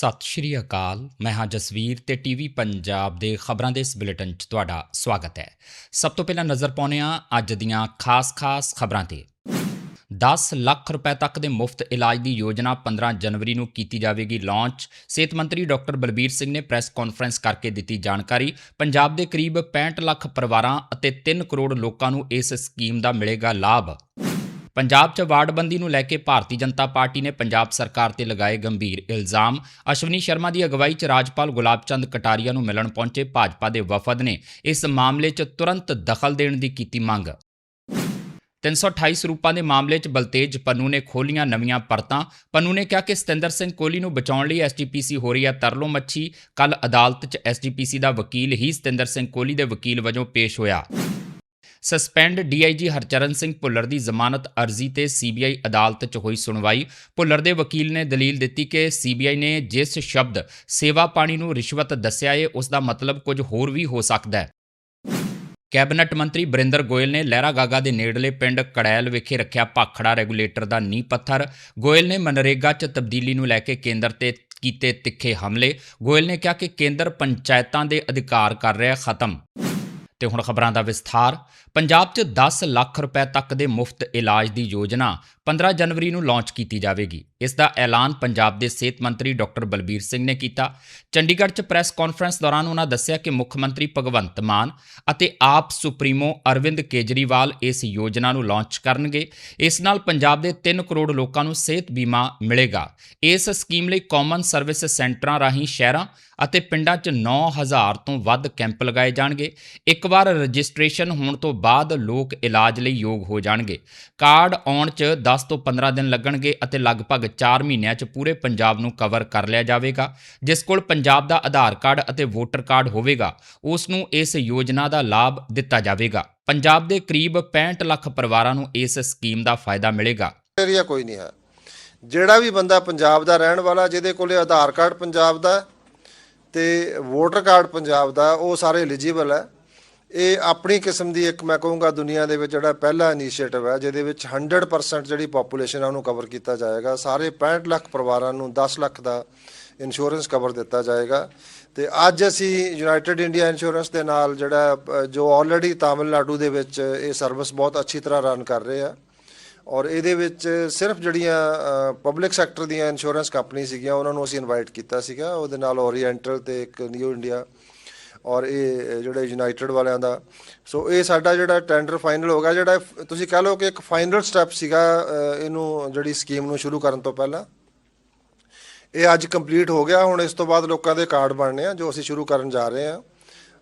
ਸਤਿ ਸ਼੍ਰੀ ਅਕਾਲ। ਮੈਂ ਹਾਂ ਜਸਵੀਰ ਤੇ ਟੀਵੀ ਪੰਜਾਬ ਦੇ ਖਬਰਾਂ ਦੇ ਇਸ ਬੁਲੇਟਿਨ 'ਚ ਤੁਹਾਡਾ ਸਵਾਗਤ ਹੈ। ਸਭ ਤੋਂ ਪਹਿਲਾਂ ਨਜ਼ਰ ਪਾਉਂਦੇ ਹਾਂ ਅੱਜ ਦੀਆਂ ਖਾਸ-ਖਾਸ ਖਬਰਾਂ ਤੇ। 10 ਲੱਖ ਰੁਪਏ ਤੱਕ ਦੇ ਮੁਫਤ ਇਲਾਜ ਦੀ ਯੋਜਨਾ 15 ਜਨਵਰੀ ਨੂੰ ਕੀਤੀ ਜਾਵੇਗੀ ਲਾਂਚ। ਸਿਹਤ ਮੰਤਰੀ ਡਾਕਟਰ ਬਲਬੀਰ ਸਿੰਘ ਨੇ ਪ੍ਰੈਸ ਕਾਨਫਰੰਸ ਕਰਕੇ ਦਿੱਤੀ ਜਾਣਕਾਰੀ। ਪੰਜਾਬ ਦੇ ਕਰੀਬ 65 ਲੱਖ ਪਰਿਵਾਰਾਂ ਅਤੇ 3 ਕਰੋੜ ਲੋਕਾਂ ਨੂੰ ਇਸ ਸਕੀਮ ਦਾ ਮਿਲੇਗਾ ਲਾਭ। ਪੰਜਾਬ 'ਚ ਵਾਰਡਬੰਦੀ ਨੂੰ ਲੈ ਕੇ ਭਾਰਤੀ ਜਨਤਾ ਪਾਰਟੀ ਨੇ ਪੰਜਾਬ ਸਰਕਾਰ ਤੇ ਲਗਾਏ ਗੰਭੀਰ ਇਲਜ਼ਾਮ। ਅਸ਼ਵਨੀ ਸ਼ਰਮਾ ਦੀ ਅਗਵਾਈ 'ਚ ਰਾਜਪਾਲ ਗੁਲਾਬ ਚੰਦ ਕਟਾਰੀਆ ਨੂੰ ਮਿਲਣ ਪਹੁੰਚੇ ਭਾਜਪਾ ਦੇ ਵਫਦ ਨੇ। ਇਸ ਮਾਮਲੇ 'ਚ ਤੁਰੰਤ ਦਖਲ ਦੇਣ ਦੀ ਕੀਤੀ ਮੰਗ। 328 ਸਰੂਪਾਂ ਦੇ ਮਾਮਲੇ 'ਚ ਬਲਤੇਜ ਪੰਨੂ ਨੇ ਖੋਲੀਆਂ ਨਵੀਆਂ ਪਰਤਾਂ। ਪੰਨੂ ਨੇ ਕਿਹਾ ਕਿ ਸਤਿੰਦਰ ਸਿੰਘ ਕੋਹਲੀ ਨੂੰ ਬਚਾਉਣ ਲਈ ਐਸਜੀਪੀਸੀ ਹੋ ਰਹੀ ਹੈ ਤਰਲੋ ਮੱਛੀ। ਕੱਲ ਅਦਾਲਤ 'ਚ ਐਸਜੀਪੀਸੀ ਦਾ ਵਕੀਲ ਹੀ ਸਤਿੰਦਰ ਸਿੰਘ ਕੋਹਲੀ ਦੇ ਵਕੀਲ ਵਜੋਂ ਪੇਸ਼ ਹੋਇਆ। ਸਸਪੈਂਡ ਡੀਆਈਜੀ ਹਰਚਰਨ ਸਿੰਘ ਭੁੱਲਰ ਦੀ ਜ਼ਮਾਨਤ ਅਰਜ਼ੀ ਤੇ ਸੀਬੀਆਈ ਅਦਾਲਤ 'ਚ ਹੋਈ ਸੁਣਵਾਈ। ਭੁੱਲਰ ਦੇ ਵਕੀਲ ਨੇ ਦਲੀਲ ਦਿੱਤੀ ਕਿ ਸੀਬੀਆਈ ਨੇ ਜਿਸ ਸ਼ਬਦ ਸੇਵਾ ਪਾਣੀ ਨੂੰ ਰਿਸ਼ਵਤ ਦੱਸਿਆ ਏ, ਉਸ ਦਾ ਮਤਲਬ ਕੁਝ ਹੋਰ ਵੀ ਹੋ ਸਕਦਾ ਹੈ। ਕੈਬਨਿਟ ਮੰਤਰੀ ਬਰਿੰਦਰ ਗੋਇਲ ਨੇ ਲਹਿਰਾ ਗਾਗਾ ਦੇ ਨੇੜਲੇ ਪਿੰਡ ਕੜੈਲ ਵਿਖੇ ਰੱਖਿਆ ਭਾਖੜਾ ਰੈਗੂਲੇਟਰ ਦਾ ਨੀਂਹ ਪੱਥਰ। ਗੋਇਲ ਨੇ ਮਨਰੇਗਾ 'ਚ ਤਬਦੀਲੀ ਨੂੰ ਲੈ ਕੇ ਕੇਂਦਰ ਤੇ ਕੀਤੇ ਤਿੱਖੇ ਹਮਲੇ। ਗੋਇਲ ਨੇ ਕਿਹਾ ਕਿ ਕੇਂਦਰ ਪੰਚਾਇਤਾਂ ਦੇ ਅਧਿਕਾਰ ਕਰ ਰਿਹਾ ਖਤਮ। ਤੇ ਹੁਣ ਖਬਰਾਂ ਦਾ ਵਿਸਥਾਰ। ਪੰਜਾਬ 'ਚ 10 ਲੱਖ ਰੁਪਏ ਤੱਕ ਦੇ ਮੁਫਤ ਇਲਾਜ ਦੀ ਯੋਜਨਾ 15 ਜਨਵਰੀ ਨੂੰ ਲਾਂਚ ਕੀਤੀ ਜਾਵੇਗੀ। ਇਸ ਦਾ ਐਲਾਨ ਪੰਜਾਬ ਦੇ ਸਿਹਤ ਮੰਤਰੀ ਡਾਕਟਰ ਬਲਬੀਰ ਸਿੰਘ ਨੇ ਕੀਤਾ। ਚੰਡੀਗੜ੍ਹ 'ਚ ਪ੍ਰੈਸ ਕਾਨਫਰੰਸ ਦੌਰਾਨ ਉਹਨਾਂ ਦੱਸਿਆ ਕਿ ਮੁੱਖ ਮੰਤਰੀ ਭਗਵੰਤ ਮਾਨ ਅਤੇ ਆਪ ਸੁਪਰੀਮੋ ਅਰਵਿੰਦ ਕੇਜਰੀਵਾਲ ਇਸ ਯੋਜਨਾ ਨੂੰ ਲਾਂਚ ਕਰਨਗੇ। ਇਸ ਨਾਲ ਪੰਜਾਬ ਦੇ 3 ਕਰੋੜ ਲੋਕਾਂ ਨੂੰ ਸਿਹਤ ਬੀਮਾ ਮਿਲੇਗਾ। ਇਸ ਸਕੀਮ ਲਈ ਕਾਮਨ ਸਰਵਿਸ ਸੈਂਟਰਾਂ ਰਾਹੀਂ ਸ਼ਹਿਰਾਂ ਅਤੇ ਪਿੰਡਾਂ 'ਚ 9000 ਤੋਂ ਵੱਧ ਕੈਂਪ ਲਗਾਏ ਜਾਣਗੇ। ਇੱਕ ਵਾਰ ਰਜਿਸਟ੍ਰੇਸ਼ਨ ਹੋਣ ਤੋਂ ਬਾਅਦ ਲੋਕ ਇਲਾਜ ਲਈ ਯੋਗ ਹੋ ਜਾਣਗੇ। ਕਾਰਡ ਆਉਣ 'ਚ 10 ਤੋਂ 15 ਦਿਨ ਲੱਗਣਗੇ ਅਤੇ ਲਗਭਗ 4 ਮਹੀਨਿਆਂ 'ਚ ਪੂਰੇ ਪੰਜਾਬ ਨੂੰ ਕਵਰ ਕਰ ਲਿਆ ਜਾਵੇਗਾ। ਜਿਸ ਕੋਲ ਪੰਜਾਬ ਦਾ ਆਧਾਰ ਕਾਰਡ ਅਤੇ ਵੋਟਰ ਕਾਰਡ ਹੋਵੇਗਾ, ਉਸ ਨੂੰ ਇਸ ਯੋਜਨਾ ਦਾ ਲਾਭ ਦਿੱਤਾ ਜਾਵੇਗਾ। ਪੰਜਾਬ ਦੇ ਕਰੀਬ 65 ਲੱਖ ਪਰਿਵਾਰਾਂ ਨੂੰ ਇਸ ਸਕੀਮ ਦਾ ਫਾਇਦਾ ਮਿਲੇਗਾ। ਏਰੀਆ ਕੋਈ ਨਹੀਂ ਹੈ। ਜਿਹੜਾ ਵੀ ਬੰਦਾ ਪੰਜਾਬ ਦਾ ਰਹਿਣ ਵਾਲਾ, ਜਿਹਦੇ ਕੋਲੇ ਆਧਾਰ ਕਾਰਡ ਪੰਜਾਬ ਦਾ ਤੇ ਵੋਟਰ ਕਾਰਡ ਪੰਜਾਬ ਦਾ ਉਹ ਸਾਰੇ ਐਲੀਜੀਬਲ ਹੈ। ਇਹ ਆਪਣੀ ਕਿਸਮ ਦੀ ਇੱਕ ਮੈਂ ਕਹੂੰਗਾ ਦੁਨੀਆ ਦੇ ਵਿੱਚ ਜਿਹੜਾ ਪਹਿਲਾ ਇਨੀਸ਼ੀਏਟਿਵ ਹੈ, ਜਿਹਦੇ ਵਿੱਚ 100% ਜਿਹੜੀ ਪੋਪੂਲੇਸ਼ਨ ਹੈ ਉਹਨੂੰ ਕਵਰ ਕੀਤਾ ਜਾਏਗਾ। ਸਾਰੇ 65 ਲੱਖ ਪਰਿਵਾਰਾਂ ਨੂੰ 10 ਲੱਖ ਦਾ ਇੰਸ਼ੋਰੈਂਸ ਕਵਰ ਦਿੱਤਾ ਜਾਏਗਾ। ਤੇ ਅੱਜ ਅਸੀਂ ਯੂਨਾਈਟਿਡ ਇੰਡੀਆ ਇੰਸ਼ੋਰੈਂਸ ਦੇ ਨਾਲ ਜਿਹੜਾ ਜੋ ਆਲਰੇਡੀ ਤਾਮਿਲਨਾਡੂ ਦੇ ਵਿੱਚ ਇਹ ਸਰਵਿਸ ਬਹੁਤ ਅੱਛੀ ਤਰ੍ਹਾਂ ਰਨ ਕਰ ਰਹੇ ਆ। ਔਰ ਇਹਦੇ ਵਿੱਚ ਸਿਰਫ ਜਿਹੜੀਆਂ ਪਬਲਿਕ ਸੈਕਟਰ ਦੀਆਂ ਇੰਸ਼ੋਰੈਂਸ ਕੰਪਨੀ ਸੀਗੀਆਂ, ਉਹਨਾਂ ਨੂੰ ਅਸੀਂ ਇਨਵਾਈਟ ਕੀਤਾ ਸੀਗਾ। ਉਹਦੇ ਨਾਲ ਓਰੀਐਂਟਲ ਤੇ ਇੱਕ ਨਿਊ ਇੰਡੀਆ ਔਰ ਇਹ ਜਿਹੜੇ ਯੂਨਾਈਟਿਡ ਵਾਲਿਆਂ ਦਾ। ਸੋ ਇਹ ਸਾਡਾ ਜਿਹੜਾ ਟੈਂਡਰ ਫਾਈਨਲ ਹੋ ਗਿਆ, ਜਿਹੜਾ ਤੁਸੀਂ ਕਹ ਲਓ ਕਿ ਇੱਕ ਫਾਈਨਲ ਸਟੈਪ ਸੀਗਾ ਇਹਨੂੰ ਜਿਹੜੀ ਸਕੀਮ ਨੂੰ ਸ਼ੁਰੂ ਕਰਨ ਤੋਂ ਪਹਿਲਾਂ। ਇਹ ਅੱਜ ਕੰਪਲੀਟ ਹੋ ਗਿਆ, ਹੁਣ ਇਸ ਤੋਂ ਬਾਅਦ ਲੋਕਾਂ ਦੇ ਕਾਰਡ ਬਣਨੇ ਆ, ਜੋ ਅਸੀਂ ਸ਼ੁਰੂ ਕਰਨ ਜਾ ਰਹੇ ਹਾਂ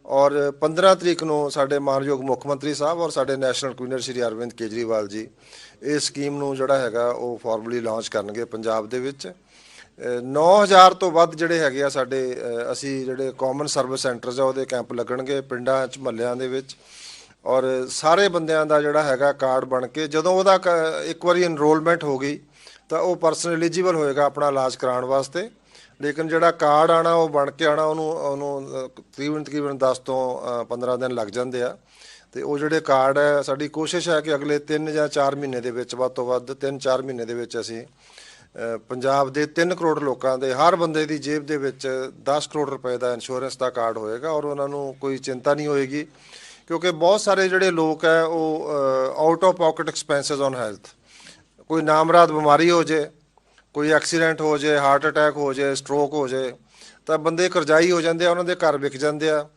ਔਰ 15 ਤਰੀਕ ਨੂੰ ਸਾਡੇ ਮਾਨਯੋਗ ਮੁੱਖ ਮੰਤਰੀ ਸਾਹਿਬ ਔਰ ਸਾਡੇ ਨੈਸ਼ਨਲ ਕਨਵੀਨਰ ਸ਼੍ਰੀ ਅਰਵਿੰਦ ਕੇਜਰੀਵਾਲ ਜੀ ਇਸ ਸਕੀਮ ਨੂੰ ਜਿਹੜਾ ਹੈਗਾ, ਉਹ ਫਾਰਮਲੀ ਲਾਂਚ ਕਰਨਗੇ ਪੰਜਾਬ ਦੇ ਵਿੱਚ। 9000 ਤੋਂ ਵੱਧ ਜਿਹੜੇ ਹੈਗੇ ਆ ਸਾਡੇ ਅਸੀਂ ਜਿਹੜੇ ਕਾਮਨ ਸਰਵਿਸ ਸੈਂਟਰਸ ਆ ਉਹਦੇ ਕੈਂਪ ਲੱਗਣਗੇ ਪਿੰਡਾਂ 'ਚ ਮਹੱਲਿਆਂ ਦੇ ਵਿੱਚ। ਔਰ ਸਾਰੇ ਬੰਦਿਆਂ ਦਾ ਜਿਹੜਾ ਹੈਗਾ ਕਾਰਡ ਬਣ ਕੇ ਜਦੋਂ ਉਹਦਾ ਕ- ਇੱਕ ਵਾਰੀ ਐਨਰੋਲਮੈਂਟ ਹੋ ਗਈ ਤਾਂ ਉਹ ਪਰਸਨ ਐਲੀਜੀਬਲ ਹੋਏਗਾ ਆਪਣਾ ਇਲਾਜ ਕਰਾਉਣ ਵਾਸਤੇ। ਲੇਕਿਨ ਜਿਹੜਾ ਕਾਰਡ ਆਣਾ ਉਹ ਬਣ ਕੇ ਆਣਾ ਉਹਨੂੰ ਉਹਨੂੰ ਤਕਰੀਬਨ ਤਕਰੀਬਨ 10 ਤੋਂ ਅ, 15 ਦਿਨ ਲੱਗ ਜਾਂਦੇ ਆ। ਤੇ ਉਹ ਜਿਹੜੇ ਕਾਰਡ ਹੈ ਸਾਡੀ ਕੋਸ਼ਿਸ਼ ਹੈ ਕਿ ਅਗਲੇ 3 ਜਾਂ 4 ਮਹੀਨੇ ਦੇ ਵਿੱਚ ਵੱਧ ਤੋਂ ਵੱਧ 3-4 ਮਹੀਨੇ ਦੇ ਵਿੱਚ ਅਸੀਂ ਪੰਜਾਬ ਦੇ 3 ਕਰੋੜ ਲੋਕਾਂ ਦੇ, ਹਰ ਬੰਦੇ ਦੀ ਜੇਬ ਦੇ ਵਿੱਚ 10 ਕਰੋੜ ਰੁਪਏ ਦਾ ਇੰਸ਼ੋਰੈਂਸ ਦਾ ਕਾਰਡ ਹੋਏਗਾ ਔਰ ਉਹਨਾਂ ਨੂੰ ਕੋਈ ਚਿੰਤਾ ਨਹੀਂ ਹੋਏਗੀ ਕਿਉਂਕਿ ਬਹੁਤ ਸਾਰੇ ਜਿਹੜੇ ਲੋਕ ਹੈ ਉਹ out of pocket expenses on health ਕੋਈ ਨਾਮਰਾਦ ਬਿਮਾਰੀ ਹੋ ਜੇ, ਕੋਈ ਐਕਸੀਡੈਂਟ ਹੋ ਜੇ ਹਾਰਟ ਅਟੈਕ ਹੋ ਜੇ ਸਟ੍ਰੋਕ ਹੋ ਜੇ, ਤਾਂ ਬੰਦੇ ਕਰਜ਼ਾਈ ਹੋ ਜਾਂਦੇ ਆ, ਉਹਨਾਂ ਦੇ ਘਰ ਵਿਕ ਜਾਂਦੇ ਆ